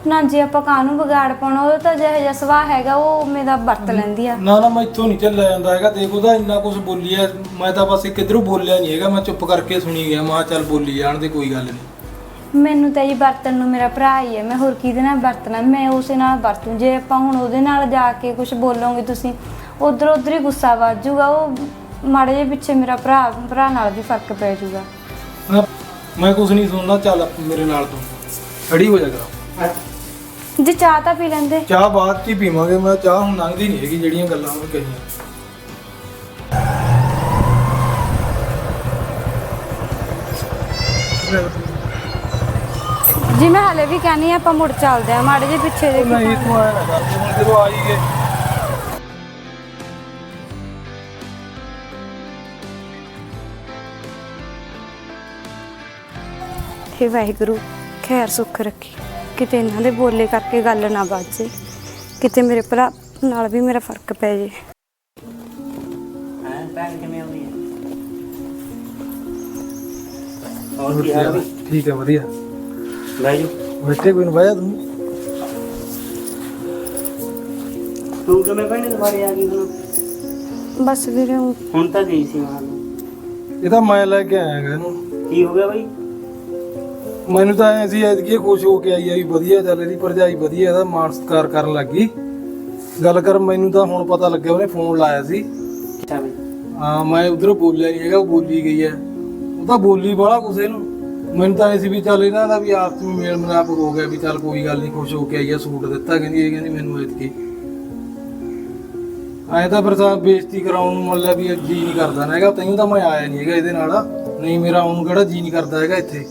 [SPEAKER 1] ਨਾ ਜੀ ਆਪਾਂ ਕਾਹਨੂੰ ਵਿਗਾੜ ਪਾਉਣਾ? ਉਹ ਤਾਂ ਜਿਹੋ ਜਿਹਾ ਸੁਭਾਅ ਹੈਗਾ ਉਹ ਮੇਰਾ ਵਰਤ ਲੈਂਦੀ ਆ।
[SPEAKER 2] ਨਾ ਨਾ ਮੈਂ ਇੱਥੋਂ ਨਹੀਂ ਚੱਲਿਆ ਜਾਂਦਾ ਹੈਗਾ। ਦੇਖ ਉਹਦਾ ਇੰਨਾ ਕੁਝ ਬੋਲੀ ਆ ਮੈਂ ਤਾਂ ਬਸ ਕਿਧਰੋਂ ਬੋਲਿਆ ਨਹੀਂ ਹੈਗਾ। ਮੈਂ ਚੁੱਪ ਕਰਕੇ ਸੁਣੀ ਗਿਆ ਮੈਂ ਕਿਹਾ ਚੱਲ ਬੋਲੀ ਜਾਣ ਦੇ ਕੋਈ ਗੱਲ ਨਹੀਂ
[SPEAKER 1] ਮੈਨੂੰ ਤਾਂ ਜੀ ਵਰਤਨ ਨੂੰ ਮੇਰਾ ਭਰਾ ਹੀ ਹੈ ਮੈਂ ਹੋਰ ਕਿਹਦੇ ਨਾਲ ਵਰਤਣਾ? ਮੈਂ ਉਸੇ ਨਾਲ ਵਰਤੂ। ਜੇ ਆਪਾਂ ਹੁਣ ਉਹਦੇ ਨਾਲ ਜਾ ਕੇ ਕੁਝ ਬੋਲੋਗੇ ਤੁਸੀਂ ਉਧਰ ਉਧਰ ਹੀ ਗੁੱਸਾ ਵੱਜ ਜਾਊਗਾ। ਉਹ ਮਾੜੇ ਜਿਹੇ ਪਿੱਛੇ ਮੇਰਾ ਭਰਾ ਭਰਾ ਨਾਲ ਵੀ ਫ਼ਰਕ ਪੈ ਜਾਊਗਾ।
[SPEAKER 2] ਨਾ ਮੈਂ ਕੁਝ ਨਹੀਂ ਸੁਣਨਾ ਚੱਲ ਮੇਰੇ ਨਾਲ ਤੂੰ। ਖੜੀ ਹੋ ਜਾ ਕਰ।
[SPEAKER 1] ਜੀ ਚਾਹ ਤਾਂ ਪੀ ਲੈਂਦੇ।
[SPEAKER 2] ਚਾਹ ਬਾਅਦ ਚ ਹੀ ਪੀਵਾਂਗੇ ਮੈਂ ਚਾਹ ਹੁਣ ਲੰਘਦੀ ਨਹੀਂ ਹੈਗੀ ਜਿਹੜੀਆਂ ਗੱਲਾਂ ਉਹ ਕਹੀਆਂ।
[SPEAKER 1] ਜੀ ਮੈਂ ਹਲੇ ਵੀ ਕਹਿੰਨੀ ਆਪਾਂ ਮੁੜ ਚੱਲਦੇ ਆ ਮਾੜੇ ਜਿਹੇ ਪਿੱਛੇ ਦੇ
[SPEAKER 2] ਨਹੀਂ ਤੂੰ ਆਇਆ ਨਾ ਕਰ ਜਦੋਂ ਆ ਹੀ ਗਏ
[SPEAKER 1] ਹੇ ਵਾਹਿਗੁਰੂ ਖੈਰ ਸੁੱਖ ਰੱਖੀ। ਕਿਤੇ ਇਹਨਾਂ ਦੇ ਬੋਲੇ ਕਰਕੇ ਗੱਲ ਨਾ ਵੱਜ ਜੇ ਕਿਤੇ ਮੇਰੇ ਭਰਾ ਨਾਲ ਵੀ ਮੇਰਾ ਫ਼ਰਕ ਪੈ ਜੇ।
[SPEAKER 5] ਹਾਂ ਭੈਣ ਕਿਵੇਂ ਆਉਂਦੀ ਹੈ? ਹੋਰ ਕੀ ਹਾਲ ਹੈ?
[SPEAKER 2] ਠੀਕ ਹੈ ਵਧੀਆ।
[SPEAKER 5] ਬਾਈ
[SPEAKER 2] ਬੈਠੇ ਕੋਈ ਨੂੰ ਬਾਇਆ ਤੂੰ
[SPEAKER 5] ਤੂੰ ਕਿਵੇਂ ਭੈਣ ਦੁਬਾਰੇ ਆ ਗਈ ਹੁਣ?
[SPEAKER 1] ਬਸ ਵੀਰੇ
[SPEAKER 5] ਹੁਣ ਤਾਂ ਗਈ ਸੀ ਮਾਂ ਨੂੰ।
[SPEAKER 2] ਇਹ ਤਾਂ ਮੈਂ ਲੈ ਕੇ ਆਇਆਗਾ ਇਹਨੂੰ।
[SPEAKER 5] ਕੀ ਹੋ ਗਿਆ ਬਾਈ?
[SPEAKER 2] ਮੈਨੂੰ ਤਾਂ ਐ ਸੀ ਐਤਕੀ ਖੁਸ਼ ਹੋ ਕੇ ਆਈ ਆ ਵੀ ਵਧੀਆ ਚੱਲ ਇਹਦੀ ਭਰਜਾਈ ਵਧੀਆ, ਇਹਦਾ ਮਾਣ ਸਤਿਕਾਰ ਕਰਨ ਲੱਗੀ। ਗੱਲ ਕਰ, ਮੈਨੂੰ ਤਾਂ ਹੁਣ ਪਤਾ ਲੱਗਿਆ ਉਹਨੇ ਫੋਨ ਲਾਇਆ ਸੀ।
[SPEAKER 5] ਅੱਛਾ ਬਾਈ
[SPEAKER 2] ਹਾਂ, ਮੈਂ ਉਧਰੋਂ ਬੋਲਿਆ ਨਹੀਂ ਹੈਗਾ, ਉਹ ਬੋਲੀ ਗਈ ਹੈ ਉਹ ਤਾਂ ਬੋਲੀ ਬਾਹਲਾ ਕੁਛ ਇਹਨੂੰ। ਮੈਨੂੰ ਤਾਂ ਐ ਸੀ ਵੀ ਚੱਲ ਇਹਨਾਂ ਦਾ ਵੀ ਆਪਸ ਵਿੱਚ ਮੇਲ ਮਿਲਾਪ ਹੋ ਗਿਆ ਵੀ ਚੱਲ ਕੋਈ ਗੱਲ ਨਹੀਂ ਖੁਸ਼ ਹੋ ਕੇ ਆਈ ਆ, ਸੂਟ ਦਿੱਤਾ, ਕਹਿੰਦੀ ਇਹ ਕਹਿੰਦੀ ਮੈਨੂੰ ਐਤਕੀ। ਐ ਤਾਂ ਫਿਰ ਤਾਂ ਬੇਇੱਜ਼ਤੀ ਕਰਾਉਣ ਨੂੰ ਮਤਲਬ ਵੀ ਜੀ ਨਹੀਂ ਕਰਦਾ ਨਾ ਹੈਗਾ, ਤੈਨੂੰ ਤਾਂ ਮੈਂ ਆਇਆ ਨਹੀਂ ਹੈਗਾ ਇਹਦੇ ਨਾਲ। ਨਹੀਂ, ਮੇਰਾ ਆਉਣ ਨੂੰ ਕਿਹੜਾ ਜੀ ਨਹੀਂ ਕਰਦਾ ਹੈਗਾ ਇੱਥੇ।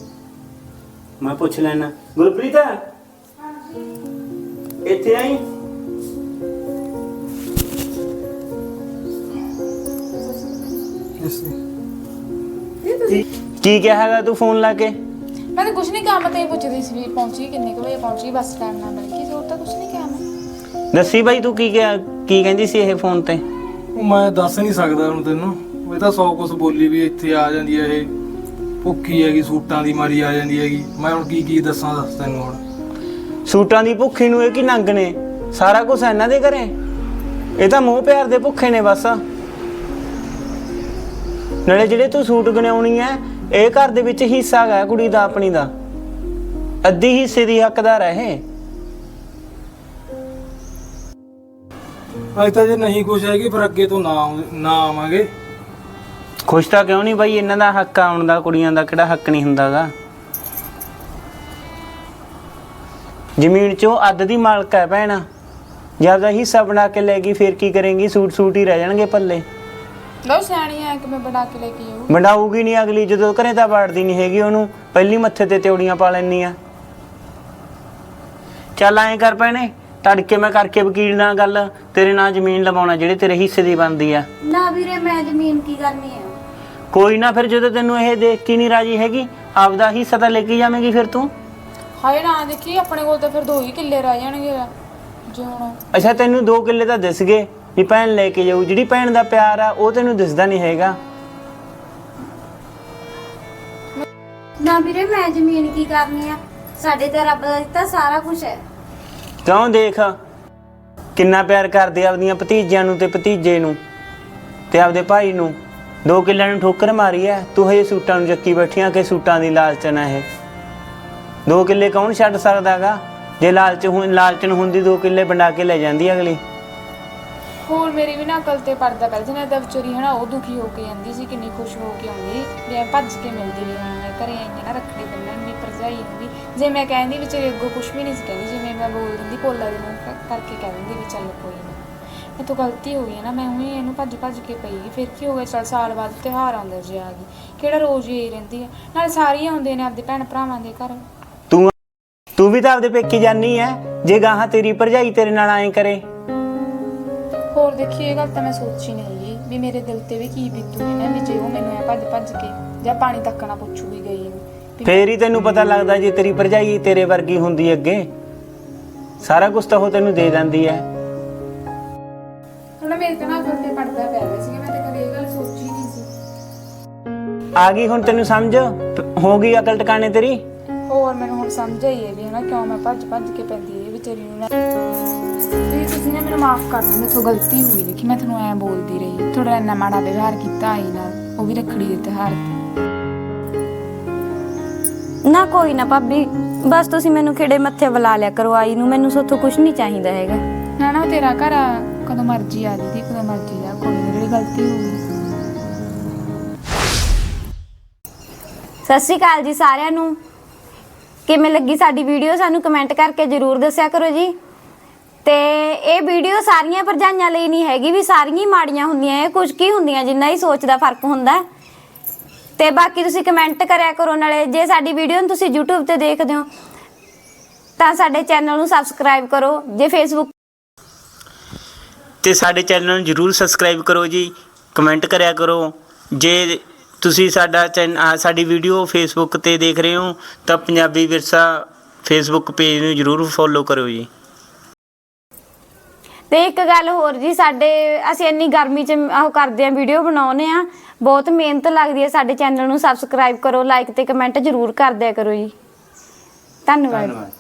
[SPEAKER 5] ਮੈਂ ਪੁੱਛ ਲੈਣਾ। ਗੁਰਪ੍ਰੀਤ? ਇੱਥੇ ਆਈ? ਕੀ ਕਿਹਾ ਹੈਗਾ ਤੂੰ ਫੋਨ ਲਾ ਕੇ?
[SPEAKER 3] ਮੈਂ ਤਾਂ ਕੁਛ ਨਹੀਂ ਕੰਮ ਤੇ ਹੀ ਪੁੱਛਦੀ ਸੀ ਵੀ ਪਹੁੰਚੀ ਕਿੰਨੇ ਕੁ ਵਜੇ ਪਹੁੰਚੀ ਬੱਸ ਟਾਈਮ ਨਾਲ। ਮਿਲ ਗਈ ਹੋਰ ਤਾਂ ਕੁਛ ਨਹੀਂ ਕਿਹਾ ਮੈਂ।
[SPEAKER 5] ਦੱਸੀ ਬਾਈ ਤੂੰ ਕੀ ਕਿਹਾ ਕੀ ਕਹਿੰਦੀ ਸੀ ਇਹ ਫੋਨ ਤੇ?
[SPEAKER 2] ਉਹ ਮੈਂ ਦੱਸ ਨਹੀਂ ਸਕਦਾ ਹੁਣ ਤੈਨੂੰ। ਇਹ ਤਾਂ ਸੌ ਕੁਛ ਬੋਲੀ ਵੀ ਇੱਥੇ ਆ ਜਾਂਦੀ ਹੈ ਇਹ। ਭੁੱਖੀ ਹੈਗੀ ਸੂਟਾਂ ਦੀ ਮਾਰੀ ਆ ਜਾਂਦੀ ਹੈਗੀ। ਮੈਂ ਹੁਣ ਕੀ ਕੀ ਦੱਸਾਂ ਦੱਸ ਤੈਨੂੰ ਹੁਣ।
[SPEAKER 5] ਸੂਟਾਂ ਦੀ ਭੁੱਖੀ ਨੂੰ ਇਹ ਕੀ ਨੰਗ ਨੇ? ਸਾਰਾ ਕੁਝ ਇਹਨਾਂ ਦੇ ਘਰੇ? ਇਹ ਤਾਂ ਮੋਹ ਪਿਆਰ ਦੇ ਭੁੱਖੇ ਨੇ ਬਸ। ਨਾਲੇ ਜਿਹੜੇ ਤੂੰ ਸੂਟ ਗਣਾਉਣੀ ਐ ਇਹ ਘਰ ਦੇ ਵਿੱਚ ਹਿੱਸਾ ਹੈਗਾ ਕੁੜੀ ਦਾ ਆਪਣੀ ਦਾ। ਅੱਧੀ ਹਿੱਸੇ ਦੀ ਹੱਕਦਾਰ ਹੈ ਇਹ।
[SPEAKER 2] ਅੱਜ ਤਾਂ ਜੇ ਨਹੀਂ ਕੁਛ ਹੈਗੀ ਫਿਰ ਅੱਗੇ ਤੋਂ ਨਾ ਆਉਂ- ਨਾ ਆਵਾਂਗੇ।
[SPEAKER 5] ਖੁਸ਼ ਤਾਂ ਕਿਉਂ ਨਹੀਂ ਬਾਈ? ਇਹਨਾਂ ਦਾ ਹੱਕ ਆਉਣ ਦਾ ਕੁੜੀਆਂ ਦਾ ਕਿਹੜਾ ਹੱਕ ਨਹੀਂ ਹੁੰਦਾਗਾ? ਜ਼ਮੀਨ ਚੋਂ ਅੱਧ ਦੀ ਮਾਲਕ ਹੈ ਭੈਣ। ਜਦ ਦਾ ਹਿੱਸਾ ਬਣਾ ਕੇ ਲੈ ਗਈ ਫੇਰ ਕੀ ਕਰੇਂਗੀ? ਸੂਟ ਸੂਟ ਹੀ ਰਹਿ ਜਾਣਗੇ ਪੱਲੇ।
[SPEAKER 3] ਲਓ ਸਿਆਣੀ ਆ ਕਿ ਮੈਂ ਬਣਾ ਕੇ ਲੈ ਕੇ ਜਾਊ
[SPEAKER 5] ਵੰਡਾਊਗੀ ਨਹੀਂ ਅਗਲੀ ਜਦੋਂ ਘਰੇ ਤਾਂ ਵੜਦੀ ਨਹੀਂ ਹੈਗੀ ਉਹਨੂੰ। ਪਹਿਲੀ ਮੱਥੇ ਤੇ ਤਿਉੜੀਆਂ ਪਾ ਲੈਣੀ ਆ। ਚੱਲ ਐਂ ਕਰ ਪੈਣੇ ਤੜਕੇ ਮੈਂ ਕਰਕੇ ਵਕੀਲ ਨਾਲ ਗੱਲ। ਤੇਰੇ ਨਾਲ ਜ਼ਮੀਨ ਲਵਾਉਣਾ ਜਿਹੜੇ ਤੇਰੇ ਹਿੱਸੇ ਦੀ ਬਣਦੀ ਆ।
[SPEAKER 1] ਨਾ ਵੀਰੇ ਮੈਂ ਜ਼ਮੀਨ ਕੀ ਕਰਨੀ ਆ
[SPEAKER 5] ਕੋਈ ਨਾ ਫਿਰ ਜਦੋਂ ਤੈਨੂੰ ਇਹ ਦੇਖ ਕੇ ਨਹੀਂ ਰਾਜੀ ਹੈਗੀ ਆਪਦਾ ਹਿੱਸਾ ਤਾਂ ਲੈ ਕੇ ਜਾਵੇਂਗੀ ਫਿਰ ਤੂੰ।
[SPEAKER 3] ਹਾਏ ਨਾ ਦੇਖੀ ਆਪਣੇ ਕੋਲ ਤਾਂ ਫਿਰ ਦੋ ਹੀ ਕਿੱਲੇ ਰਹਿ ਜਾਣਗੇ ਜੇ ਹੁਣ
[SPEAKER 5] ਅੱਛਾ ਤੈਨੂੰ 2 ਕਿੱਲੇ ਤਾਂ ਦਿਸ ਗਏ ਵੀ ਭੈਣ ਲੈ ਕੇ ਜਾਊ। ਜਿਹੜੀ ਭੈਣ ਦਾ ਪਿਆਰ ਆ ਉਹ ਤੈਨੂੰ ਦਿਸਦਾ ਨਹੀਂ ਹੈਗਾ।
[SPEAKER 1] ਨਾ ਵੀਰੇ ਮੈਂ ਜ਼ਮੀਨ ਕੀ ਕਰਨੀ ਆ? ਸਾਡੇ ਤਾਂ ਰੱਬ ਦਾ ਦਿੱਤਾ ਸਾਰਾ ਕੁਝ ਹੈ।
[SPEAKER 5] ਕਿਉਂ ਦੇਖ? ਕਿੰਨਾ ਪਿਆਰ ਕਰਦੇ ਆ ਆਪਦੀਆਂ ਭਤੀਜਿਆਂ ਨੂੰ ਤੇ ਭਤੀਜੇ ਨੂੰ ਤੇ ਆਪਦੇ ਭਾਈ ਨੂੰ। ਦੋ ਕਿੱਲਿਆਂ ਨੂੰ ਠੋਕਰ ਮਾਰੀ ਐ। ਤੂੰ ਹਜੇ ਸੂਟਾਂ ਨੂੰ ਚੱਕੀ ਬੈਠੀਆਂ ਕਿ ਸੂਟਾਂ ਦੀ ਲਾਲਚ ਨਾ ਇਹ। ਦੋ ਕਿੱਲੇ ਕੌਣ ਛੱਡ ਸਕਦਾਗਾ? ਜੇ ਲਾਲਚ ਹੁਣ ਲਾਲਚਨ ਹੁੰਦੀ ਦੋ ਕਿੱਲੇ ਵੰਡਾ ਕੇ ਲੈ ਜਾਂਦੀ ਅਗਲੀ।
[SPEAKER 3] ਹੋਰ ਮੇਰੀ ਵੀ ਨਾ ਅਕਲ ਤੇ ਪਰਦਾ ਪੈ ਜਨਾ ਦਾ ਵਿਚਾਰੀ ਹਨਾ ਉਹ ਦੁਖੀ ਹੋ ਕੇ ਜਾਂਦੀ ਸੀ, ਕਿੰਨੀ ਖੁਸ਼ ਹੋ ਕੇ ਆਉਂਦੀ। ਵੀ ਐਂ ਭੱਜ ਕੇ ਮਿਲਦੀ ਵੀ ਹਾਂ ਮੈਂ ਘਰੇ ਆਈ ਹਾਂ ਨਾ ਰੱਖੜੀ ਬੰਨਣ ਵੀ ਭਰਜਾਈ ਨੂੰ ਵੀ। ਜੇ ਮੈਂ ਕਹਿੰਦੀ, ਵਿਚਾਰੀ ਅੱਗੋਂ ਕੁਝ ਵੀ ਨਹੀਂ ਸੀ ਕਹਿੰਦੀ, ਜਿਵੇਂ ਮੈਂ ਬੋਲ ਦਿੰਦੀ ਭੋਲਾ ਦੇ ਨੂੰ ਕਰਕੇ ਕਹਿ ਦਿੰਦੀ ਵੀ ਚੱਲ ਕੋਈ ਨਾ। ਇਹ ਤੋਂ ਗਲਤੀ ਹੋ ਗਈ ਹੈ ਨਾ ਮੈਂ ਉਹੀ ਇਹਨੂੰ ਭੱਜ ਭੱਜ ਕੇ ਪਈਗੀ ਫਿਰ ਕੀ ਹੋ ਗਿਆ? ਚੱਲ ਸਾਲ ਬਾਅਦ ਤਿਉਹਾਰ ਆਉਂਦਾ ਜੇ ਆ ਗਈ ਕਿਹੜਾ ਰੋਜ਼ ਹੀ ਰਹਿੰਦੀ ਹੈ? ਨਾਲ ਸਾਰੀਆਂ ਆਉਂਦੇ ਨੇ ਆਪਦੇ ਭੈਣ ਭਰਾਵਾਂ ਦੇ ਘਰ।
[SPEAKER 5] ਤੂੰ ਤੂੰ ਵੀ ਤਾਂ ਆਪਦੇ ਪੇਕੇ ਜਾਨੀ ਐ ਜੇ ਗਾਹਾਂ ਤੇਰੀ ਭਰਜਾਈ ਤੇਰੇ ਨਾਲ ਐਂ ਕਰੇ।
[SPEAKER 3] ਹੋਰ ਦੇਖੀ ਇਹ ਗੱਲ ਤਾਂ ਮੈਂ ਸੋਚੀ ਨਹੀਂ ਹੈਗੀ ਵੀ ਮੇਰੇ ਦਿਲ ਤੇ ਵੀ ਕੀ ਬੀਤੂਗੀ ਨਾ ਵੀ ਜੇ ਉਹ ਮੈਨੂੰ ਐ ਭੱਜ ਭੱਜ ਕੇ ਜਾਂ ਪਾਣੀ ਤੱਕ ਨਾ ਪੁੱਛੂਗੀ ਗਈ ਨੂੰ। ਵੀ
[SPEAKER 5] ਫੇਰ ਹੀ ਤੈਨੂੰ ਪਤਾ ਲੱਗਦਾ ਜੇ ਤੇਰੀ ਭਰਜਾਈ ਤੇਰੇ ਵਰਗੀ ਹੁੰਦੀ ਅੱਗੇ। ਸਾਰਾ ਕੁਝ ਤਾਂ ਉਹ ਤੈਨੂੰ ਦੇ ਦਿੰਦੀ ਐ
[SPEAKER 3] ਹੁਣ ਮੇਰੇ ਤੇ ਨਾ ਅਕਲ ਤੇ ਪੜਦਾ ਪਿਆ ਹੋਇਆ ਸੀ ਮੈਂ ਤਾਂ ਕਦੇ ਇਹ ਗੱਲ ਸੋਚੀ ਨਹੀਂ ਸੀ।
[SPEAKER 5] ਆ ਗਈ ਹੁਣ ਤੈਨੂੰ ਸਮਝ? ਹੋ ਗਈ ਅਕਲ ਟਿਕਾਣੇ ਤੇਰੀ?
[SPEAKER 3] ਹੋਰ ਮੈਨੂੰ ਹੁਣ ਸਮਝ ਆਈ ਹੈ ਵੀ ਹਨਾ ਕਿਉਂ ਮੈਂ ਭੱਜ ਭੱਜ ਕੇ ਪੈਂਦੀ ਹੈ ਵਿਚਾਰੀ ਨੂੰ ਨਾ। ਵੀ ਤੁਸੀਂ ਨੇ ਮੈਨੂੰ ਮਾਫ ਕਰ ਦਿਓ ਮੇਥੋਂ ਗਲਤੀ ਹੋਈ ਦੇਖੀ ਮੈਂ ਤੁਹਾਨੂੰ ਐ ਬੋਲਦੀ ਰਹੀ। ਥੋੜਾ ਇੰਨਾ ਮਾੜਾ ਵਿਵਹਾਰ ਕੀਤਾ ਆਈ ਨਾਲ ਉਹ ਵੀ ਰੱਖੜੀ ਦੇ ਤਿਉਹਾਰ ਤੇ।
[SPEAKER 1] ਨਾ ਕੋਈ ਨਾ ਭਾਬੀ ਬਸ ਤੁਸੀਂ ਮੈਨੂੰ ਖੇੜੇ ਮੱਥੇ ਬੁਲਾ ਲਿਆ ਕਰੋ ਆਈ ਨੂੰ ਮੈਨੂੰ ਸੋਥੋਂ ਕੁਝ ਨਹੀਂ ਚਾਹੀਦਾ ਹੈਗਾ।
[SPEAKER 3] ਨਾ ਨਾ ਉਹ ਤੇਰਾ ਘਰ ਆ। ਕਦੋਂ ਮਰਜ਼ੀ ਆ ਦੀਦੀ ਕਦੋਂ ਮਰਜ਼ੀ ਜਾ ਕੋਈ ਨੀ, ਜਿਹੜੀ ਗਲਤੀ ਹੋਈ
[SPEAKER 1] ਸਤਿ ਸ਼੍ਰੀ ਅਕਾਲ ਜੀ ਸਾਰਿਆਂ ਨੂੰ। ਕਿਵੇਂ ਲੱਗੀ ਸਾਡੀ ਵੀਡੀਓ? ਸਾਨੂੰ ਕਮੈਂਟ ਕਰਕੇ ਜਰੂਰ ਦੱਸਿਆ ਕਰੋ ਜੀ। ਤੇ ਇਹ ਵੀਡੀਓ ਸਾਰੀਆਂ ਭਰਜਾਈਆਂ ਲਈ ਨਹੀਂ ਹੈਗੀ ਵੀ ਸਾਰੀਆਂ ਹੀ ਮਾੜੀਆਂ ਹੁੰਦੀਆਂ ਇਹ ਕੁਝ ਕੀ ਹੁੰਦੀਆਂ ਜਿੰਨਾ ਹੀ ਸੋਚ ਦਾ ਫ਼ਰਕ ਹੁੰਦਾ। ਹੈ। ਤੇ ਬਾਕੀ ਤੁਸੀਂ ਕਮੈਂਟ ਕਰਿਆ ਕਰੋ ਨਾਲੇ ਜੇ ਸਾਡੀ ਵੀਡੀਓ ਨੂੰ ਤੁਸੀਂ YouTube ਤੇ ਦੇਖਦੇ ਹੋ ਤਾਂ ਸਾਡੇ ਚੈਨਲ ਨੂੰ ਸਬਸਕ੍ਰਾਈਬ ਕਰੋ। ਜੇ Facebook
[SPEAKER 5] ਤੇ ਸਾਡੇ ਚੈਨਲ ਨੂੰ ਜਰੂਰ ਸਬਸਕ੍ਰਾਈਬ ਕਰੋ ਜੀ ਕਮੈਂਟ ਕਰਿਆ ਕਰੋ। ਜੇ ਤੁਸੀਂ ਸਾਡਾ ਚੈਨ- ਆਹ ਸਾਡੀ ਵੀਡੀਓ ਫੇਸਬੁੱਕ ਤੇ ਦੇਖ ਰਹੇ ਹੋ ਤਾਂ ਪੰਜਾਬੀ ਵਿਰਸਾ ਫੇਸਬੁੱਕ ਪੇਜ ਨੂੰ ਜਰੂਰ ਫੋਲੋ ਕਰੋ ਜੀ।
[SPEAKER 1] ਤੇ ਇੱਕ ਗੱਲ ਹੋਰ ਜੀ ਸਾਡੇ ਅਸੀਂ ਇੰਨੀ ਗਰਮੀ 'ਚ ਉਹ ਕਰਦੇ ਆਂ ਵੀਡੀਓ ਬਣਾਉਨੇ ਆ ਬਹੁਤ ਮਿਹਨਤ ਲੱਗਦੀ ਹੈ ਸਾਡੇ ਚੈਨਲ ਨੂੰ ਸਬਸਕ੍ਰਾਈਬ ਕਰੋ ਲਾਈਕ ਤੇ ਕਮੈਂਟ ਜ਼ਰੂਰ ਕਰ ਦਿਆ ਕਰੋ ਜੀ। ਧੰਨਵਾਦ।